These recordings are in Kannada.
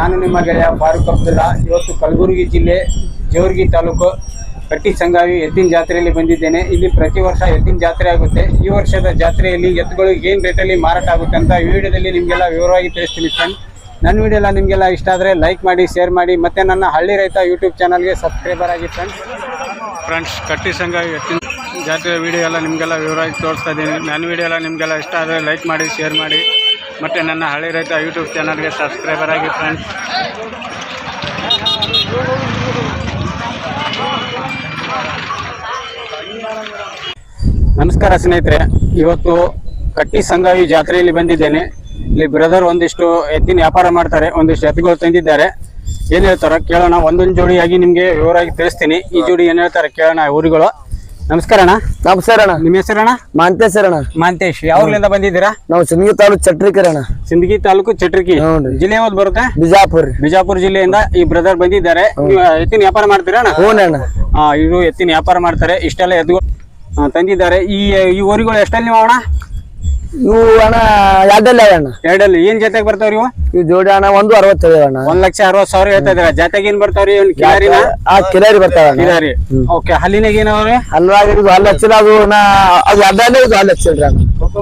ನಾನು ನಿಮ್ಮ ಗೆಳೆಯ ಫಾರೂಕ್ ಅಬ್ದುಲ್ಲಾ. ಇವತ್ತು ಕಲಬುರಗಿ ಜಿಲ್ಲೆ ಜೇವರ್ಗಿ ತಾಲೂಕು ಕಟ್ಟಿ ಸಂಗಾವಿ ಎತ್ತಿನ ಜಾತ್ರೆಯಲ್ಲಿ ಬಂದಿದ್ದೇನೆ. ಇಲ್ಲಿ ಪ್ರತಿ ವರ್ಷ ಎತ್ತಿನ ಜಾತ್ರೆ ಆಗುತ್ತೆ. ಈ ವರ್ಷದ ಜಾತ್ರೆಯಲ್ಲಿ ಎತ್ತುಗಳು ಏನು ರೇಟಲ್ಲಿ ಮಾರಾಟ ಆಗುತ್ತೆ ಅಂತ ಈ ವಿಡಿಯೋದಲ್ಲಿ ನಿಮಗೆಲ್ಲ ವಿವರವಾಗಿ ತಿಳಿಸ್ತೀನಿ ಫ್ರೆಂಡ್ ನನ್ನ ವಿಡಿಯೋ ಎಲ್ಲ ನಿಮಗೆಲ್ಲ ಇಷ್ಟ ಆದರೆ ಲೈಕ್ ಮಾಡಿ ಶೇರ್ ಮಾಡಿ, ಮತ್ತು ನನ್ನ ಹಳ್ಳಿ ರೈತ ಯೂಟ್ಯೂಬ್ ಚಾನಲ್ಗೆ ಸಬ್ಸ್ಕ್ರೈಬರ್ ಆಗಿ ಫ್ರೆಂಡ್ಸ್ ಫ್ರೆಂಡ್ಸ್ ಕಟ್ಟಿ ಸಂಗಾವಿ ಎತ್ತಿನ ಜಾತ್ರೆ ವಿಡಿಯೋ ಎಲ್ಲ ನಿಮಗೆಲ್ಲ ವಿವರವಾಗಿ ತೋರಿಸ್ತಾ ಇದ್ದೀನಿ. ನನ್ನ ವಿಡಿಯೋ ಎಲ್ಲ ನಿಮಗೆಲ್ಲ ಇಷ್ಟ ಆದರೆ ಲೈಕ್ ಮಾಡಿ ಶೇರ್ ಮಾಡಿ. ಮತ್ತು ನನ್ನ ಹಳೆ ರೈತ ಯೂಟ್ಯೂಬ್ ಚಾನಲ್ಗೆ ಸಬ್ಸ್ಕ್ರೈಬರ್ ಆಗಿ ಫ್ರೆಂಡ್ಸ್ ನಮಸ್ಕಾರ ಸ್ನೇಹಿತರೆ, ಇವತ್ತು ಕಟ್ಟಿ ಸಂಗಾಯಿ ಜಾತ್ರೆಯಲ್ಲಿ ಬಂದಿದ್ದೇನೆ. ಇಲ್ಲಿ ಬ್ರದರ್ ಒಂದಿಷ್ಟು ಎತ್ತಿನ ವ್ಯಾಪಾರ ಮಾಡ್ತಾರೆ, ಒಂದಿಷ್ಟು ಎತ್ತುಗಳು ತಂದಿದ್ದಾರೆ. ಏನು ಹೇಳ್ತಾರೆ ಕೇಳೋಣ, ಒಂದೊಂದು ಜೋಡಿಯಾಗಿ ನಿಮಗೆ ವಿವರವಾಗಿ ತಿಳಿಸ್ತೀನಿ. ಈ ಜೋಡಿ ಏನು ಹೇಳ್ತಾರೆ ಕೇಳೋಣ ಊರುಗಳು. ನಮಸ್ಕಾರ ಅಣ್ಣ. ನಮಸ್ಕಾರ ಅಣ್ಣ. ನಿಮ್ಮ ಹೆಸರಣ್ಣ ಮಾಂತೇಶ್ವರ ಅಣ್ಣ. ಮಾಂತೇಶ್. ಯಾವ್ರಿಂದ ಬಂದಿದ್ದೀರಾ? ನಾವು ಸಿಂದಗಿ ತಾಲೂಕ್ ಚಟ್ರಿಕರ್ ಅಣ್ಣ. ಸಿಂದಗಿ ತಾಲೂಕು ಚಟ್ರಿಕಿ ಹ್ಞೂನ್ರಿ. ಜಿಲ್ಲೆ ಯಾವ್ದು ಬರುತ್ತೆ? ಬಿಜಾಪುರ್ ಬಿಜಾಪುರ್ ಬಿಜಾಪುರ ಜಿಲ್ಲೆಯಿಂದ ಈ ಬ್ರದರ್ ಬಂದಿದ್ದಾರೆ. ನೀವು ಎತ್ತಿನ ವ್ಯಾಪಾರ ಮಾಡ್ತೀರಾ ಅಣ್ಣ? ಹ್ಞೂ ಅಣ್ಣ. ಆ, ಇವರು ಎತ್ತಿನ ವ್ಯಾಪಾರ ಮಾಡ್ತಾರೆ. ಇಷ್ಟೆಲ್ಲ ಎದ್ದು ತಂದಿದ್ದಾರೆ. ಈ ಈ ಊರಿಗಳು ಎಷ್ಟಲ್ಲಿ ನೀವು ಅಣ್ಣ? ಇವು ಅಣ್ಣ ಎರಡಲ್ಲ ಅಣ್ಣ. ಎರಡಲ್ಲಿ ಏನ್ ಜೊತೆಗೆ ಬರ್ತಾವ್ರಿ ಇವು? ಇವು ಜೋಡಿ ಅಣ್ಣ ಒಂದು ಅರವತ್ತು ಅಣ್ಣ. ಒಂದ್ ಲಕ್ಷ ಅರವತ್ ಸಾವಿರ ಹೇಳ್ತಾ ಜೊತೆಗೆ ಜಾತ್ರೆಗೆ ಏನ್ ಬರ್ತಾವ್ರಿ ಇವ್ನ ಕಿಲಾರಿನ ಆ ಕಿಲಾರಿ ಬರ್ತಾವ ಕಿಲಾರಿ ಓಕೆ ಹಲ್ಲಿನಾಗ ಏನವ್ರಿ ಹಲ್ವಾಗಿ ಇದು ಹಲ್ಲು ಹಚ್ಚಿಲ್ಲ ಅದು ನಾ ಅದು ಅಡ್ಡಲ್ಲೇ ಇದು ಹಲ್ಲು ಹಚ್ಚಿಲ್ರಿ ಅಣ್ಣ.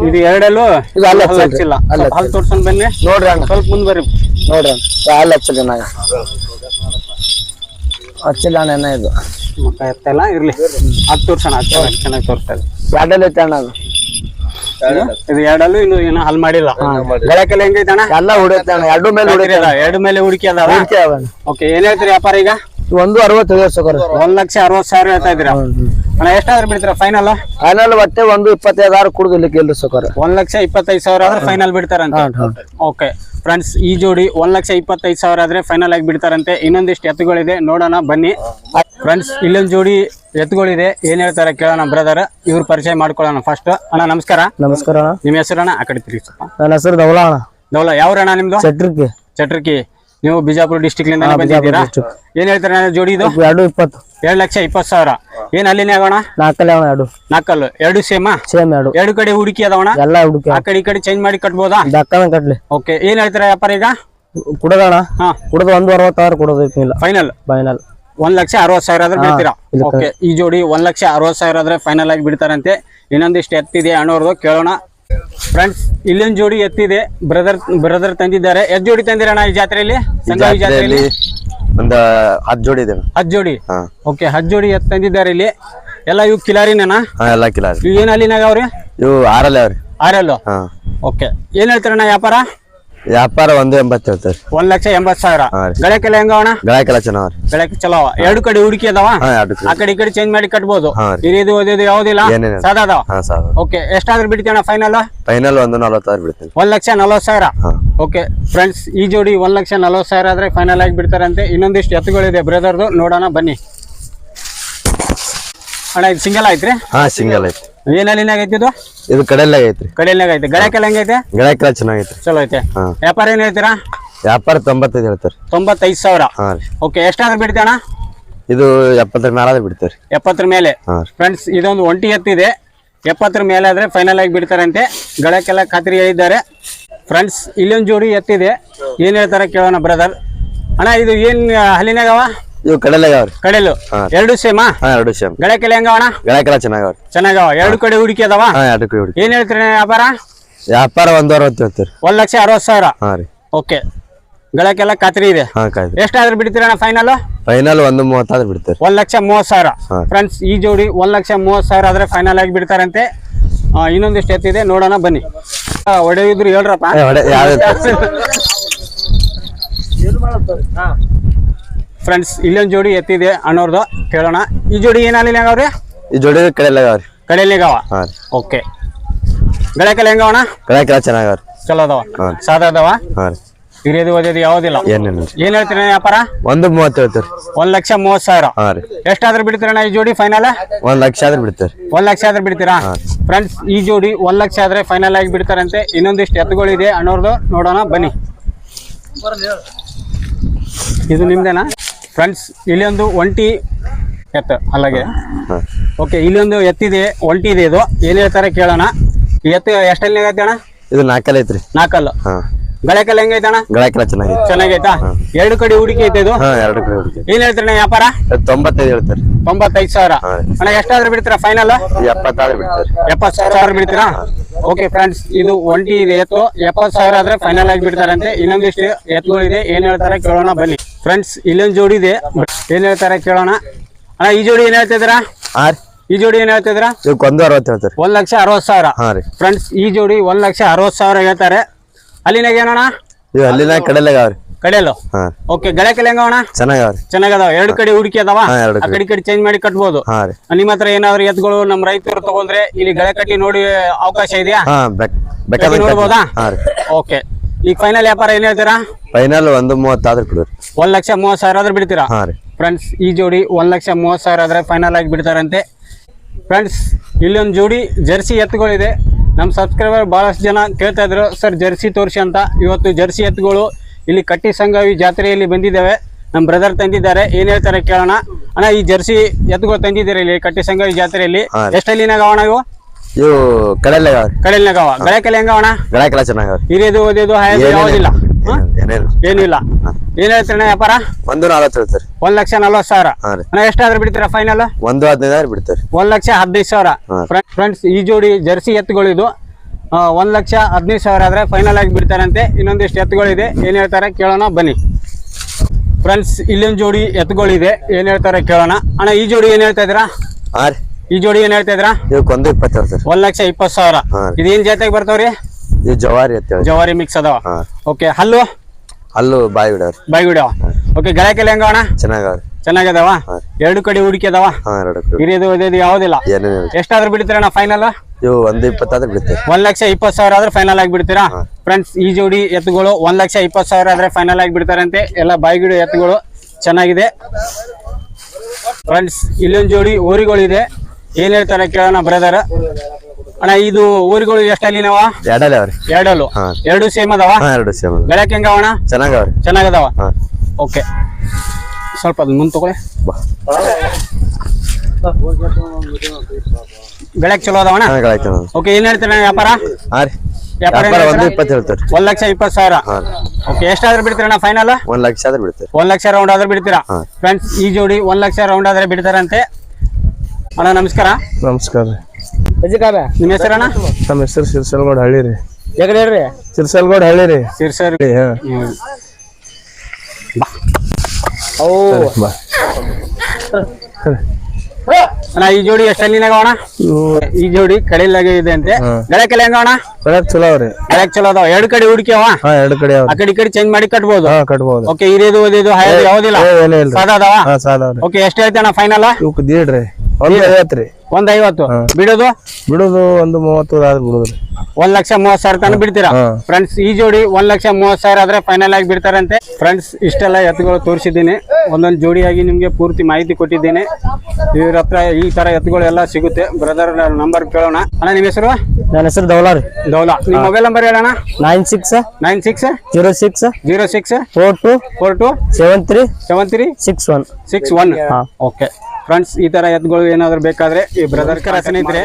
ಇದು ಎರಡಲ್ಲೂ? ಇದು ಹಲ್ಲು ಹಲ್ಲು ಹಚ್ಚಿಲ್ಲ. ಅಲ್ಲ ಹಲ್ಲು ಹಲ್ಲು ಬನ್ನಿ. ನೋಡ್ರಿ ಅಣ್ಣ. ಸ್ವಲ್ಪ ಮುಂದ್ ಬರ್ರಿ. ನೋಡ್ರಿ ಅಣ್ಣ. ಹಲ್ಲು ಹಚ್ಚಿಲ್ಲ ಅಣ್ಣ. ಹಚ್ಚಿಲ್ಲ ಅಣ್ಣ ಏನ ಇದು. ಎತ್ತಲ್ಲ ಇರ್ಲಿ. ಅದ್ ತೋರ್ಸೋಣ ಚೆನ್ನಾಗಿ ಚೆನ್ನಾಗಿ ತೋರಿಸ್ತಾ ಇದೆ ಎರಡಲ್ಲಿ ಐತೆ ಅಣ್ಣ ಅದು. ಇದು- ಎರಡಲ್ಲೂ. ಇನ್ನು ಏನೋ ಹಲ್ ಮಾಡಿಲ್ಲ. ಗಳಕ್ಕೆಲ್ಲ ಹೆಂಗೈತೆ ಅಣ್ಣ? ಎಲ್ಲ ಅಣ್ಣ ಎರಡು ಮೇಲೆ ಹುಡುಕಿ ಅದ ಎರಡು ಮೇಲೆ ಹುಡುಕಿ ಹುಡುಕಿ ಅಣ್ಣ ಓಕೆ ಏನ್ ಹೇಳ್ತೀರಿ ವ್ಯಾಪಾರ ಈಗ? ಒಂದು ಅರವತ್ತೈದು ವರ್ಷಕ್ಕೋರ ಒಂದ್ ಲಕ್ಷ ಅರವತ್ ಸಾವಿರ ಹೇಳ್ತಾ ಇದ್ದೀರಾ? ಅಣ್ಣ ಎಷ್ಟಾದ್ರೂ ಬಿಡ್ತೀರಾ? ಫೈನಲ್ ಫೈನಲ್ ಮತ್ತೆ ಒಂದು ಇಪ್ಪತ್ತೈದಾರು ಕುಡಿದಿಲ್ಲ ಇಲ್ರಿ ಸಕೋರ ಒಂದ್ ಲಕ್ಷ ಇಪ್ಪತ್ತೈದು ಸಾವಿರ ಆದ್ರೆ ಫೈನಲ್ ಬಿಡ್ತಾರಂತೆ. ಓಕೆ ಫ್ರೆಂಡ್ಸ್ ಈ ಜೋಡಿ ಒಂದ್ ಲಕ್ಷ ಇಪ್ಪತ್ತೈದು ಸಾವಿರ ಆದ್ರೆ ಫೈನಲ್ ಆಗಿ ಬಿಡ್ತಾರಂತೆ. ಇನ್ನೊಂದಿಷ್ಟು ಎತ್ತುಗಳಿದೆ ನೋಡೋಣ ಬನ್ನಿ. ಫ್ರೆಂಡ್ಸ್ ಇಲ್ಲೊಂದು ಜೋಡಿ ಎತ್ತುಗಳಿದೆ. ಏನ್ ಹೇಳ್ತಾರೆ ಕೇಳೋಣ ಬ್ರದರ್ ಇವ್ರ ಪರಿಚಯ ಮಾಡ್ಕೊಳ್ಳೋಣ ಫಸ್ಟ್ ಅಣ್ಣ ನಮಸ್ಕಾರ. ನಮಸ್ಕಾರ ಅಣ್ಣ. ನಿಮ್ಮ ಹೆಸರಣ್ಣ ಆ ಕಡೆ ತಿರುಗಿ ನನ್ನ ಹೆಸರು ಧವಲ ಅಣ್ಣ. ಯಾವ ನಿಮ್ದು? ಚಟ್ರಕಿ. ಚಟ್ರಕಿ. ನೀವು ಬಿಜಾಪುರ ಡಿಸ್ಟಿಕ್ ಲಿಂದ ಬಂದಿದ್ದೀರಾ? ಏನ್ ಹೇಳ್ತಾರೆ ಜೋಡಿ ಇದು? ಎರಡು ಇಪ್ಪತ್ತು. ಎರಡ್ ಲಕ್ಷ ಇಪ್ಪತ್ತು ಸಾವಿರ. ಏನ್ ಅಲ್ಲಿನೇ ಆಗೋಣ? ನಾಲ್ಕಲ್ಲಿ ಎರಡು. ನಾಲ್ಕಲ್ಲು. ಎರಡು ಸೇಮಾ? ಸೇಮ್ ಎರಡು. ಎರಡು ಕಡೆ ಹುಡುಕಿ ಅದಾವಣ ಎಲ್ಲ ಹುಡುಕಿ. ಆ ಕಡೆ ಈ ಕಡೆ ಚೇಂಜ್ ಮಾಡಿ ಕಟ್ಬೋದಾ? ದಕ್ಕನ ಕಟ್ಲಿ. ಓಕೆ ಏನ್ ಹೇಳ್ತಾರೆ ವ್ಯಾಪಾರ ಈಗ? ಕುಡದಣ ಹಾ. ಕುಡದ ಒಂದು ಅರವತ್ತಾರು ಸಾವಿರ ಇಲ್ಲ ಫೈನಲ್ ಫೈನಲ್ ಒಂದ್ ಲಕ್ಷ ಅರವತ್ ಸಾವಿರ ಆದ್ರೆ ಬಿಡ್ತೀರಾ? ಓಕೆ ಈ ಜೋಡಿ ಒಂದ್ ಲಕ್ಷ ಅರವತ್ ಸಾವಿರ ಆದ್ರೆ ಫೈನಲ್ ಆಗಿ ಬಿಡ್ತಾರಂತೆ. ಇನ್ನೊಂದಿಷ್ಟು ಎತ್ತಿದೆ ಅಣ್ಣವ್ರದ್ದು ಕೇಳೋಣ. ಫ್ರೆಂಡ್ಸ್ ಇಲ್ಲೊಂದ್ ಜೋಡಿ ಎತ್ತಿದೆ. ಬ್ರದರ್ ಬ್ರದರ್ ತಂದಿದ್ದಾರೆ. ಎಷ್ಟ್ ಜೋಡಿ ತಂದಿರಣ್ಣ ಈ ಜಾತ್ರೆಯಲ್ಲಿ ಸಂಗಾವಿ ಜಾತ್ರೆಯಲ್ಲಿ ಒಂದು ಹತ್ತು ಜೋಡಿ ಇದೆ ಹತ್ ಜೋಡಿ? ಹಾ. ಓಕೆ ಹತ್ ಜೋಡಿ ಎತ್ ತಂದಿದ್ದಾರೆ ಇಲ್ಲಿ. ಎಲ್ಲ ಇವ್ ಕಿಲಾರಿನ ಹಾ ಎಲ್ಲ ಕಿಲಾರಿ. ಇವು ಏನ್ ಅಲ್ಲಿನಾಗ ಅವ್ರಿ? ಇವು ಆರಲ್ಲ ಅವ್ರಿ. ಆರಲ್ಲು? ಹಾ. ಓಕೆ ಏನ್ ಹೇಳ್ತಾರಣ್ಣ ವ್ಯಾಪಾರ? ವ್ಯಾಪಾರ ಒಂದು ಎಂಬತ್ತು ಹೇಳ್ತಾರೆ. ಒಂದ್ ಲಕ್ಷ ಎಂಬತ್ ಸಾವಿರ. ಗಳಕೆಲ್ಲ ಹೆಂಗ ಚೆನ್ನಾವ್ ರೀ. ಗಳಕ್ಕೆ ಚಲೋ. ಎರಡು ಕಡೆ ಹುಡುಕಿ ಅದಾವ? ಆ ಕಡೆ ಈ ಕಡೆ ಚೇಂಜ್ ಮಾಡಿ ಕಟ್ಬೋದು. ಹಾ ರೀ. ಹಿರಿಯದು ಓದಿದ್ದು ಯಾವುದಿಲ್ಲ. ಸಾದಾ ಅದಾವ? ಓಕೆ ಎಷ್ಟಾದ್ರೂ ಬಿಡ್ತೀಯಣ್ಣ ಫೈನಲ್ ಫೈನಲ್ ಒಂದು ನಲ್ವತ್ತಾರು ಬಿಡ್ತೀನಿ. ಒಂದ್ ಲಕ್ಷ ನಲವತ್ತು ಸಾವಿರ? ಓಕೆ ಫ್ರೆಂಡ್ಸ್ ಈ ಜೋಡಿ ಒಂದ್ ಲಕ್ಷ ನಲವತ್ತು ಸಾವಿರ ಆದ್ರೆ ಫೈನಲ್ ಆಗಿ ಬಿಡ್ತಾರಂತೆ. ಇನ್ನೊಂದಿಷ್ಟು ಎತ್ತುಗಳಿದೆ ಬ್ರದರ್ದು ನೋಡೋಣ ಬನ್ನಿ. ಅಣ್ಣ ಇದು ಸಿಂಗಲ್ ಆಯ್ತ್ರಿ? ಹಾ ಸಿಂಗಲ್ ಐತಿ ಏನಲ್ಲಿ ಐತಿ ಇದು? ಇದು ಕಡೆಯಲ್ಲಾಗ ಐತ್ರಿ. ಕಡೆಯಲ್ನಾಗ ಐತೆ. ಗಳಕ್ಕೆಲ್ಲ ಹೆಂಗೈತೆ? ಗಳಕ್ಕೆಲ್ಲ ಚೆನ್ನಾಗೈತ್ರಿ. ಚಲೋ ಐತೆ. ಹಾ. ವ್ಯಾಪಾರ ಏನ್ ಹೇಳ್ತೀರಾ? ವ್ಯಾಪಾರ ತೊಂಬತ್ತೈದು ಹೇಳ್ತಾರೆ. ತೊಂಬತ್ತೈದು ಸಾವಿರ. ಹಾ ರೀ. ಓಕೆ ಎಷ್ಟಾದ್ರೂ ಬಿಡ್ತೀಯಣ್ಣ ಇದು ಎಪ್ಪತ್ತರ ಮೇಲಾದ್ರೆ ಬಿಡ್ತೀವಿ ರೀ ಎಪ್ಪತ್ತರ ಮೇಲೆ? ಹಾ ರೀ. ಫ್ರೆಂಡ್ಸ್ ಇದೊಂದು ಒಂಟಿ ಎತ್ತಿದೆ. ಎಪ್ಪತ್ತರ ಮೇಲೆ ಆದ್ರೆ ಫೈನಲ್ ಆಗಿ ಬಿಡ್ತಾರಂತೆ. ಗಳಕ್ಕೆಲ್ಲ ಖಾತ್ರಿ ಹೇಳಿದ್ದಾರೆ. ಫ್ರೆಂಡ್ಸ್ ಇಲ್ಲೊಂದು ಜೋಡಿ ಎತ್ತಿದೆ. ಏನ್ ಹೇಳ್ತಾರೆ ಕೇಳೋಣ ಬ್ರದರ್ ಅಣ್ಣ ಇದು ಏನ್ ಹಲ್ಲಿನಾಗವ ಇವು ಕಡಲೆ ಅವ್ರಿ ಕಡೆಲು. ಹಾ. ಎರಡು ಸೇಮಾ? ಹಾ ಎರಡು ಸೇಮ್. ಗಳಕ್ಕೆಲ್ಲ ಹೆಂಗವಣ ಗಳಕ್ಕೆಲ್ಲ ಚೆನ್ನಾಗವ್ರಿ. ಚೆನ್ನಾಗವ ಎರಡು ಕಡೆ ಹುಡುಕಿ ಅದಾವ? ಹಾ ಎರಡು ಕಡೆ ಹುಡುಕಿ. ಏನ್ ಹೇಳ್ತೀರಿ ವ್ಯಾಪಾರ? ವ್ಯಾಪಾರ ಒಂದು ಅರವತ್ತು ಹೇಳ್ತೀರಿ. ಒಂದ್ ಲಕ್ಷ ಅರವತ್ತು ಸಾವಿರ? ಹಾ ರೀ. ಓಕೆ. ಗಳಕ್ಕೆಲ್ಲ ಖಾತ್ರಿ ಇದೆ. ಹಾ ಕಾಯ್ದು ಎಷ್ಟಾದ್ರೂ ಬಿಡ್ತೀರಣ್ಣ ಫೈನಲ್ ಫೈನಲ್ ಒಂದು ಮೂವತ್ತಾದ್ರೆ ಬಿಡ್ತೀರಿ. ಒಂದ್ ಲಕ್ಷ ಮೂವತ್ತು ಸಾವಿರ. ಹಾ. ಫ್ರೆಂಡ್ಸ್ ಈ ಜೋಡಿ ಒಂದ್ ಲಕ್ಷ ಮೂವತ್ತು ಸಾವಿರ ಆದ್ರೆ ಫೈನಲ್ ಆಗಿ ಬಿಡ್ತಾರಂತೆ. ಆ, ಇನ್ನೊಂದಿಷ್ಟು ಎತ್ತಿದೆ ನೋಡೋಣ ಬನ್ನಿ. ಆ, ಹೊಡೆಯಿದ್ರು ಹೇಳ್ರಪ್ಪ. ಯಾವ ಫ್ರೆಂಡ್ಸ್ ಇಲ್ಲೊಂದು ಜೋಡಿ ಎತ್ತಿದೆ ಅಣ್ಣವ್ರದ್ದು ಕೇಳೋಣ. ಈ ಜೋಡಿ ಏನಾಗಲಿಲ್ಲ ಹೆಂಗವ್ರಿ ಈ ಜೋಡಿ ಕಡೆಯಲ್ಲಿ ಅವ್ರಿ ಹಾ ರೀ. ಓಕೆ. ಗಳಕಲ್ಲಿ ಹೆಂಗವಣ ಗಳಕ್ಕೆಲ್ಲ ಚೆನ್ನಾಗವ್ರಿ. ಚಲೋ ಅದಾವ? ಹಾ. ಸಾದಾ ಅದಾವ? ಹಾ ರೀ. ಹಿರಿಯದು ಓದಿದ್ದು ಯಾವುದಿಲ್ಲ? ರೀ. ಏನ್ ಹೇಳ್ತೀರ ವ್ಯಾಪಾರ? ಒಂದು ಮೂವತ್ತು ಹೇಳ್ತೀರಿ ಒಂದ್ ಲಕ್ಷ ಮೂವತ್ ಸಾವಿರ. ಹಾ ರೀ. ಎಷ್ಟಾದ್ರೂ ಬಿಡ್ತೀರಣ್ಣ ಈ ಜೋಡಿ ಫೈನಲ್ ಒಂದ್ ಲಕ್ಷ ಆದ್ರೆ ಬಿಡ್ತೀರಿ ಒಂದ್ ಲಕ್ಷ ಆದ್ರೆ ಬಿಡ್ತೀರಾ? ಫ್ರೆಂಡ್ಸ್ ಈ ಜೋಡಿ ಒಂದ್ ಲಕ್ಷ ಆದ್ರೆ ಫೈನಲ್ ಆಗಿ ಬಿಡ್ತಾರಂತೆ. ಇನ್ನೊಂದಿಷ್ಟು ಎತ್ತುಗಳಿದೆ ಅಣ್ಣವ್ರದ್ದು ನೋಡೋಣ ಬನ್ನಿ. ಇದು ನಿಮ್ದೇನಾ? ಫ್ರೆಂಡ್ಸ್ ಇಲ್ಲೊಂದು ಒಂದು ಒಂಟಿ ಎತ್ತ ಅಲ್ಲಗೆ. ಓಕೆ ಇಲ್ಲೊಂದು ಒಂದು ಎತ್ತಿದೆ ಒಂಟಿ ಇದೆ ಇದು. ಏನ್ ಹೇಳ್ತಾರೆ ಕೇಳೋಣ. ಎತ್ತ ಎತ್ತು ಎಷ್ಟಲ್ಲಿ ಆಗತ್ತೆ ಅಣ್ಣ? ಇದು ನಾಲ್ಕಲ್ಲ ಐತ್ರಿ. ನಾಲ್ಕಲ್ಲು. ಹಾ ಗಳಕ್ಕೆಲ್ಲ ಹೆಂಗೈತಣ್ಣ? ಗಳಕ್ಕೆಲ್ಲ ಚೆನ್ನಾಗಿದೆ ಚೆನ್ನಾಗೈತಾ? ಎರಡು ಕಡೆ ಹೂಡಿಕೆ ಐತೆ ಇದು? ಹಾ ಎರಡು ಕಡೆ ಹುಡುಗಿ ಏನ್ ಹೇಳ್ತೀರಣ್ಣ ವ್ಯಾಪಾರ? ತೊಂಬತ್ತೈದು ಹೇಳ್ತಾರೆ. ತೊಂಬತ್ತೈದು ಸಾವಿರ. ಅಣ್ಣ ಎಷ್ಟಾದ್ರೂ ಬಿಡ್ತೀರಾ ಫೈನಲ್ ಎಪ್ಪತ್ತಾದ್ರೆ ಬಿಡ್ತಾರೆ. ಎಪ್ಪತ್ತು ಸಾವಿರ ಬಿಡ್ತೀರಾ? ಓಕೆ ಫ್ರೆಂಡ್ಸ್ ಇದು ಒಂಟಿ ಇದೆ ಎತ್ತು ಎಪ್ಪತ್ತು ಸಾವಿರ ಆದ್ರೆ ಫೈನಲ್ ಆಗಿ ಬಿಡ್ತಾರಂತೆ. ಇನ್ನೊಂದಿಷ್ಟು ಎತ್ತುಗಳು ಇದೆ. ಏನ್ ಹೇಳ್ತಾರೆ ಕೇಳೋಣ ಬನ್ನಿ. ಫ್ರೆಂಡ್ಸ್ ಇಲ್ಲೊಂದು ಜೋಡಿ ಇದೆ. ಏನ್ ಹೇಳ್ತಾರೆ ಕೇಳೋಣ. ಅಣ್ಣ ಈ ಜೋಡಿ ಏನ್ ಹೇಳ್ತಿದ್ದೀರಾ ಹಾ ರೀ. ಈ ಜೋಡಿ ಏನ್ ಹೇಳ್ತಿದ್ದೀರಾ ಇವಕ್ಕೆ ಒಂದು ಅರವತ್ತು ಹೇಳ್ತಾರೆ. ಒಂದ್ ಲಕ್ಷ ಅರವತ್ತು ಸಾವಿರ. ಹಾ ರೀ. ಫ್ರೆಂಡ್ಸ್ ಈ ಜೋಡಿ ಒಂದ್ ಲಕ್ಷ ಅರವತ್ತು ಸಾವಿರ ಹೇಳ್ತಾರೆ. ಅಲ್ಲಿನಾಗ ಏನಣ್ಣ ಇವು ಅಲ್ಲಿನ ಕಡೆಲ್ಲ ಅವ್ರಿ. ಕಡೆಯಲ್ಲು? ಹಾ. ಓಕೆ ಗಳಕ್ಕೆಲ್ಲ ಹೆಂಗವಣ ಚೆನ್ನಾಗವ್ರಿ ಚೆನ್ನಾಗದಾವ. ಎರಡು ಕಡೆ ಹುಡುಕಿ ಅದಾವ? ಹಾ, ಎರಡು ಆ ಕಡೆ. ಈ ಕಡೆ ಚೇಂಜ್ ಮಾಡಿ ಕಟ್ಬೋದು. ಹಾ ರೀ. ನಿಮ್ಮ ಹತ್ರ ಏನಾದ್ರು ಎತ್ಗಳು ನಮ್ಮ ರೈತರು ತಗೊಂಡ್ರೆ ಇಲ್ಲಿ ಗಳೆ ಕಟ್ಟಿ ನೋಡಿ ಅವಕಾಶ ಇದೆಯಾ? ಹಾ ಬೆಕ್ ಕಟ್ಟಿ ಬೇಕಾದ್ರೆ ನೋಡ್ಬೋದಾ? ಹಾ ರೀ. ಓಕೆ ಈಗ ಫೈನಲ್ ವ್ಯಾಪಾರ ಏನ್ ಹೇಳ್ತೀರಾ? ಫೈನಲ್ ಒಂದು ಮೂವತ್ತಾದ್ರೂ ಕೊಡ್ರಿ. ಒಂದ್ ಲಕ್ಷ ಮೂವತ್ ಸಾವಿರ ಆದ್ರೆ ಬಿಡ್ತೀರಾ? ಹಾ ರೀ. ಫ್ರೆಂಡ್ಸ್ ಈ ಜೋಡಿ ಒಂದ್ ಲಕ್ಷ ಮೂವತ್ ಸಾವಿರ ಆದ್ರೆ ಫೈನಲ್ ಆಗಿ ಬಿಡ್ತಾರಂತೆ. ಫ್ರೆಂಡ್ಸ್ ಇಲ್ಲೊಂದು ಜೋಡಿ ಜರ್ಸಿ ಎತ್ತುಗಳಿದೆ. ನಮ್ಮ ಸಬ್ಸ್ಕ್ರೈಬರ್ ಭಾಳಷ್ಟು ಜನ ಕೇಳ್ತಾ ಇದ್ರು ಸರ್ ಜರ್ಸಿ ತೋರಿಸಿ ಅಂತ. ಇವತ್ತು ಜರ್ಸಿ ಎತ್ತುಗಳು ಇಲ್ಲಿ ಕಟ್ಟಿ ಸಂಘವಿ ಜಾತ್ರೆಯಲ್ಲಿ ಬಂದಿದ್ದಾವೆ. ನಮ್ಮ ಬ್ರದರ್ ತಂದಿದ್ದಾರೆ. ಏನ್ ಹೇಳ್ತಾರೆ ಕೇಳೋಣ. ಅಣ್ಣ ಈ ಜರ್ಸಿ ಎತ್ತುಗಳು ತಂದಿದ್ದಾರೆ ಇಲ್ಲಿ ಕಟ್ಟಿ ಸಂಘವಿ ಜಾತ್ರೆಯಲ್ಲಿ? ಎಷ್ಟಲ್ಲಿ ಎಷ್ಟಲ್ಲಿನಾಗ ಅವಣ ಇವು? ಇವು ಕಡಲೆ ಕಡಲೆ ಗಳೆ ಕಲೆ ಹೆಂಗ ಹೆಂಗ ಗಳೆ ಕಲೆ ಚೆನ್ನಾಗವ್ರಿ ಹಿರಿಯದು ಓದಿದ್ದು ಯಾವುದಿಲ್ಲ. ಏನಿಲ್ಲ. ಏನ್ ಹೇಳ್ತೀರಣ್ಣ ವ್ಯಾಪಾರ? ಒಂದು ನಲ್ವತ್ತು ಹೇಳ್ತಾರೆ. ಒಂದ್ ಲಕ್ಷ ಸಾವಿರ. ಹಾ ರೀ. ಅಣ್ಣ ಎಷ್ಟಾದ್ರೂ ಬಿಡ್ತೀರಾ ಫೈನಲ್ ಒಂದು ಹದಿನೈದಾದ್ರೆ ಬಿಡ್ತಾರೆ. ಒಂದ್ ಲಕ್ಷ ಹದಿನೈದು ಸಾವಿರ. ಹಾ. ಫ್ರೆಂಡ್ಸ್ ಈ ಜೋಡಿ ಜರ್ಸಿ ಎತ್ತುಗಳಿದು ಇದು. ಒಂದ್ ಲಕ್ಷ ಹದಿನೈದು ಸಾವಿರ ಆದ್ರೆ ಫೈನಲ್ ಆಗಿ ಬಿಡ್ತಾರಂತೆ. ಇನ್ನೊಂದಿಷ್ಟು ಎತ್ತುಗಳಿದೆ. ಏನ್ ಹೇಳ್ತಾರೆ ಕೇಳೋಣ ಬನ್ನಿ. ಫ್ರೆಂಡ್ಸ್ ಇಲ್ಲೊಂದು ಜೋಡಿ ಎತ್ತುಗಳಿದೆ. ಏನ್ ಹೇಳ್ತಾರೆ ಕೇಳೋಣ. ಅಣ್ಣ ಈ ಜೋಡಿ ಏನ್ ಹೇಳ್ತಾ ಇದ್ರ ಹಾ ರೀ. ಈ ಜೋಡಿ ಏನ್ ಹೇಳ್ತಾ ಇದ್ದೀರಾ? ಇವಕ್ಕೆ ಒಂದು ಇಪ್ಪತ್ತು ಹೇಳ್ತಾರೆ. ಒಂದ್ ಲಕ್ಷ ಇಪ್ಪತ್ತು ಸಾವಿರ. ಹಾ. ಇದೇನ್ ಜಾತಿಯಾಗಿ ಬರ್ತಾವ್ರಿ? ಇವು ಜವಾರಿ ಅಂತ ಹೇಳಿ ಜವಾರಿ ಮಿಕ್ಸ್ ಅದಾವ. ಹಾ ಓಕೆ ಹಲ್ಲು? ಅಲ್ಲೂ ಬಾಯಿ ಬಾಯ್ ಬಿಡವ ಓಕೆ ಗಳಕ್ಕೆಲ್ಲ ಹೆಂಗ ಅಣ್ಣ? ಚೆನ್ನಾಗವ್ರಿ. ಚೆನ್ನಾಗದಾವ? ಎರಡು ಕಡೆ ಹೂಡಿಕೆ ಅದಾವ ಎರಡು ಹಿರಿಯದು ಯಾವುದಿಲ್ಲ. ಏನೇನು ಹೇಳ್ತಾರೆ ಎಷ್ಟಾದ್ರೂ ಬಿಡ್ತೀರಣ್ಣ ಫೈನಲ್ ಇವು ಒಂದು ಇಪ್ಪತ್ತಾದ್ರೆ ಬಿಡ್ತಾರೆ ಒಂದ್ ಲಕ್ಷ ಇಪ್ಪತ್ತು ಸಾವಿರ ಆದ್ರೆ ಫೈನಲ್ ಆಗಿ ಬಿಡ್ತೀರಾ? ಫ್ರೆಂಡ್ಸ್ ಈ ಜೋಡಿ ಎತ್ತುಗಳು ಒಂದ್ ಲಕ್ಷ ಇಪ್ಪತ್ತು ಸಾವಿರ ಆದ್ರೆ ಫೈನಲ್ ಆಗಿ ಬಿಡ್ತಾರಂತೆ. ಎಲ್ಲ ಬಾಯಿಗಿಡು ಎತ್ತುಗಳು ಚೆನ್ನಾಗಿದೆ. ಫ್ರೆಂಡ್ಸ್ ಇಲ್ಲೊಂದು ಜೋಡಿ ಊರಿಗಳಿದೆ. ಏನ್ ಹೇಳ್ತಾರೆ ಕೇಳೋಣ ಬ್ರದರ್ ಅಣ್ಣ ಇದು ಊರಿಗಳು ಎಷ್ಟಲ್ಲಿ ನಾವ ಎರಡಲ್ಲೇ ಅವ್ರಿ. ಎರಡಲ್ಲು? ಹಾ. ಎರಡು ಸೇಮ್ ಅದಾವ? ಹಾ ಎರಡು ಸೇಮ್ ಬೆಳಕ್ ಹೆಂಗ ಅಣ್ಣ? ಚೆನ್ನಾಗವ್ರಿ. ಚೆನ್ನಾಗದಾವ? ಹಾ. ಓಕೆ. ಸ್ವಲ್ಪ ಅದನ್ನ ಮುಂದೆ ತಗೊಳ್ಳಿ. ಬಾ. ಬೆಳಕ್ ಚಲೋ ಅದಾವಣ ಚೆನ್ನಾಗೈತೆ ನೋಡಿ ಓಕೆ ಏನ್ ಹೇಳ್ತಾರೆ ವ್ಯಾಪಾರ? ಹಾ ರೀ. ವ್ಯಾಪಾರ ಏನ್ ಒಂದು ಹೇಳ್ತೀರಾ? ಇಪ್ಪತ್ತು ಹೇಳ್ತಾರೆ ಒಂದ್ ಲಕ್ಷ ಇಪ್ಪತ್ತು ಸಾವಿರ. ಹಾ ಓಕೆ ಎಷ್ಟಾದ್ರೂ ಬಿಡ್ತೀರಣ್ಣ ಫೈನಲ್ ಒಂದು ಲಕ್ಷ ಆದ್ರೆ ಬಿಡ್ತಾರೆ ಒಂದ್ ಲಕ್ಷ ರೌಂಡ್ ಆದ್ರೆ ಬಿಡ್ತೀರಾ? ಹಾ. ಫ್ರೆಂಡ್ಸ್ ಈ ಜೋಡಿ ಒಂದ್ ಲಕ್ಷ ರೌಂಡ್ ಆದ್ರೆ ಬಿಡ್ತಾರಂತೆ. ಅಣ್ಣ ನಮಸ್ಕಾರ. ನಮಸ್ಕಾರ ರೀ. ನಿಮ್ಮ ಹೆಸರಣ್ಣ ನಮ್ಮ ಹೆಸರು ಸಿರ್ಸಲ್ಗೌಡ ಹಳ್ಳಿ ರೀ. ಯಾಕಡೆ ಹೇಳ್ರಿ? ಸಿರ್ಸಲ್ಗೌಡ ಹಳ್ಳಿ ರೀ. ಸಿರ್ಸಲ್ ಓ. ಬಾ. ಅಣ್ಣ ಈ ಜೋಡಿ ಎಷ್ಟು ಅಲ್ಲಿನಾಗ ಅಣ್ಣ? ಈ ಜೋಡಿ ಕಡೆಯಲ್ಲಾಗೆ ಇದೆ ಅಂತೆ. ಕಡೆ ಗಳಕ್ಕೆಲ್ಲ ಹೆಂಗ ಅಣ್ಣ? ಚಲೋ ಅವ್ರಿ. ಗಳಕ್ ಚಲೋ ಅದಾವ. ಎರಡು ಕಡೆ ಹುಡುಕಿ ಅವ ಹಾ ಎರಡು ಕಡೆ ಆ ಕಡೆ ಈ ಕಡೆ ಚೇಂಜ್ ಮಾಡಿ ಕಟ್ಬಹುದು ಹಾ ಕಟ್ಬೋದು. ಓಕೆ ಹಿರಿಯದು ಓದಿದ್ದು ಹಾಯೋದು ಯಾವುದಿಲ್ಲ? ಸಾದಾ ಅದಾವ ಓಕೆ ಎಷ್ಟು ಹೇಳ್ತೇನೆ ಫೈನಲ್ ಇವಕ್ಕೆ ದೀಡ್ರಿ ಒಂದು ಐವತ್ತು ರೀ. ಒಂದ್ ಐವತ್ತು. ಬಿಡೋದು? ಬಿಡೋದು ಒಂದು ಮೂವತ್ತು ಆದ್ರೆ ಬಿಡೋದ್ರಿ ಒಂದ್ ಲಕ್ಷ ಮೂವತ್ ಸಾವಿರ ತನಕ ಬಿಡ್ತೀರಾ? ಫ್ರೆಂಡ್ಸ್ ಈ ಜೋಡಿ ಒಂದ್ ಲಕ್ಷ ಮೂವತ್ ಸಾವಿರ ಆದ್ರೆ ಫೈನಲ್ ಆಗಿ ಬಿಡ್ತಾರಂತೆ. ಫ್ರೆಂಡ್ಸ್ ಇಷ್ಟೆಲ್ಲ ಎತ್ತುಗಳು ತೋರಿಸಿದ್ದೀನಿ. ಒಂದೊಂದು ಜೋಡಿಯಾಗಿ ನಿಮ್ಗೆ ಪೂರ್ತಿ ಮಾಹಿತಿ ಕೊಟ್ಟಿದ್ದೀನಿ. ಇವ್ರ ಹತ್ರ ಈ ತರ ಎತ್ತುಗಳು ಎಲ್ಲ ಸಿಗುತ್ತೆ. ಬ್ರದರ್ ನಂಬರ್ ಕೇಳೋಣ. ಅಣ್ಣ ನಿಮ್ಮ ಹೆಸರು? ನನ್ನ ಹೆಸರು ದೌಲಾ ರೀ. ದೌಲಾ. ನಿಮ್ಮ ಮೊಬೈಲ್ ನಂಬರ್ ಹೇಳೋಣ nine six nine six zero six zero six four two four two seven three seven three six one. Six one. Okay friends ಈ ತರ ಎತ್ತುಗಳು ಏನಾದ್ರು ಬೇಕಾದ್ರೆ ಈ ಬ್ರದರ್ ಕರ ಸ್ನೇಹಿತರೆ.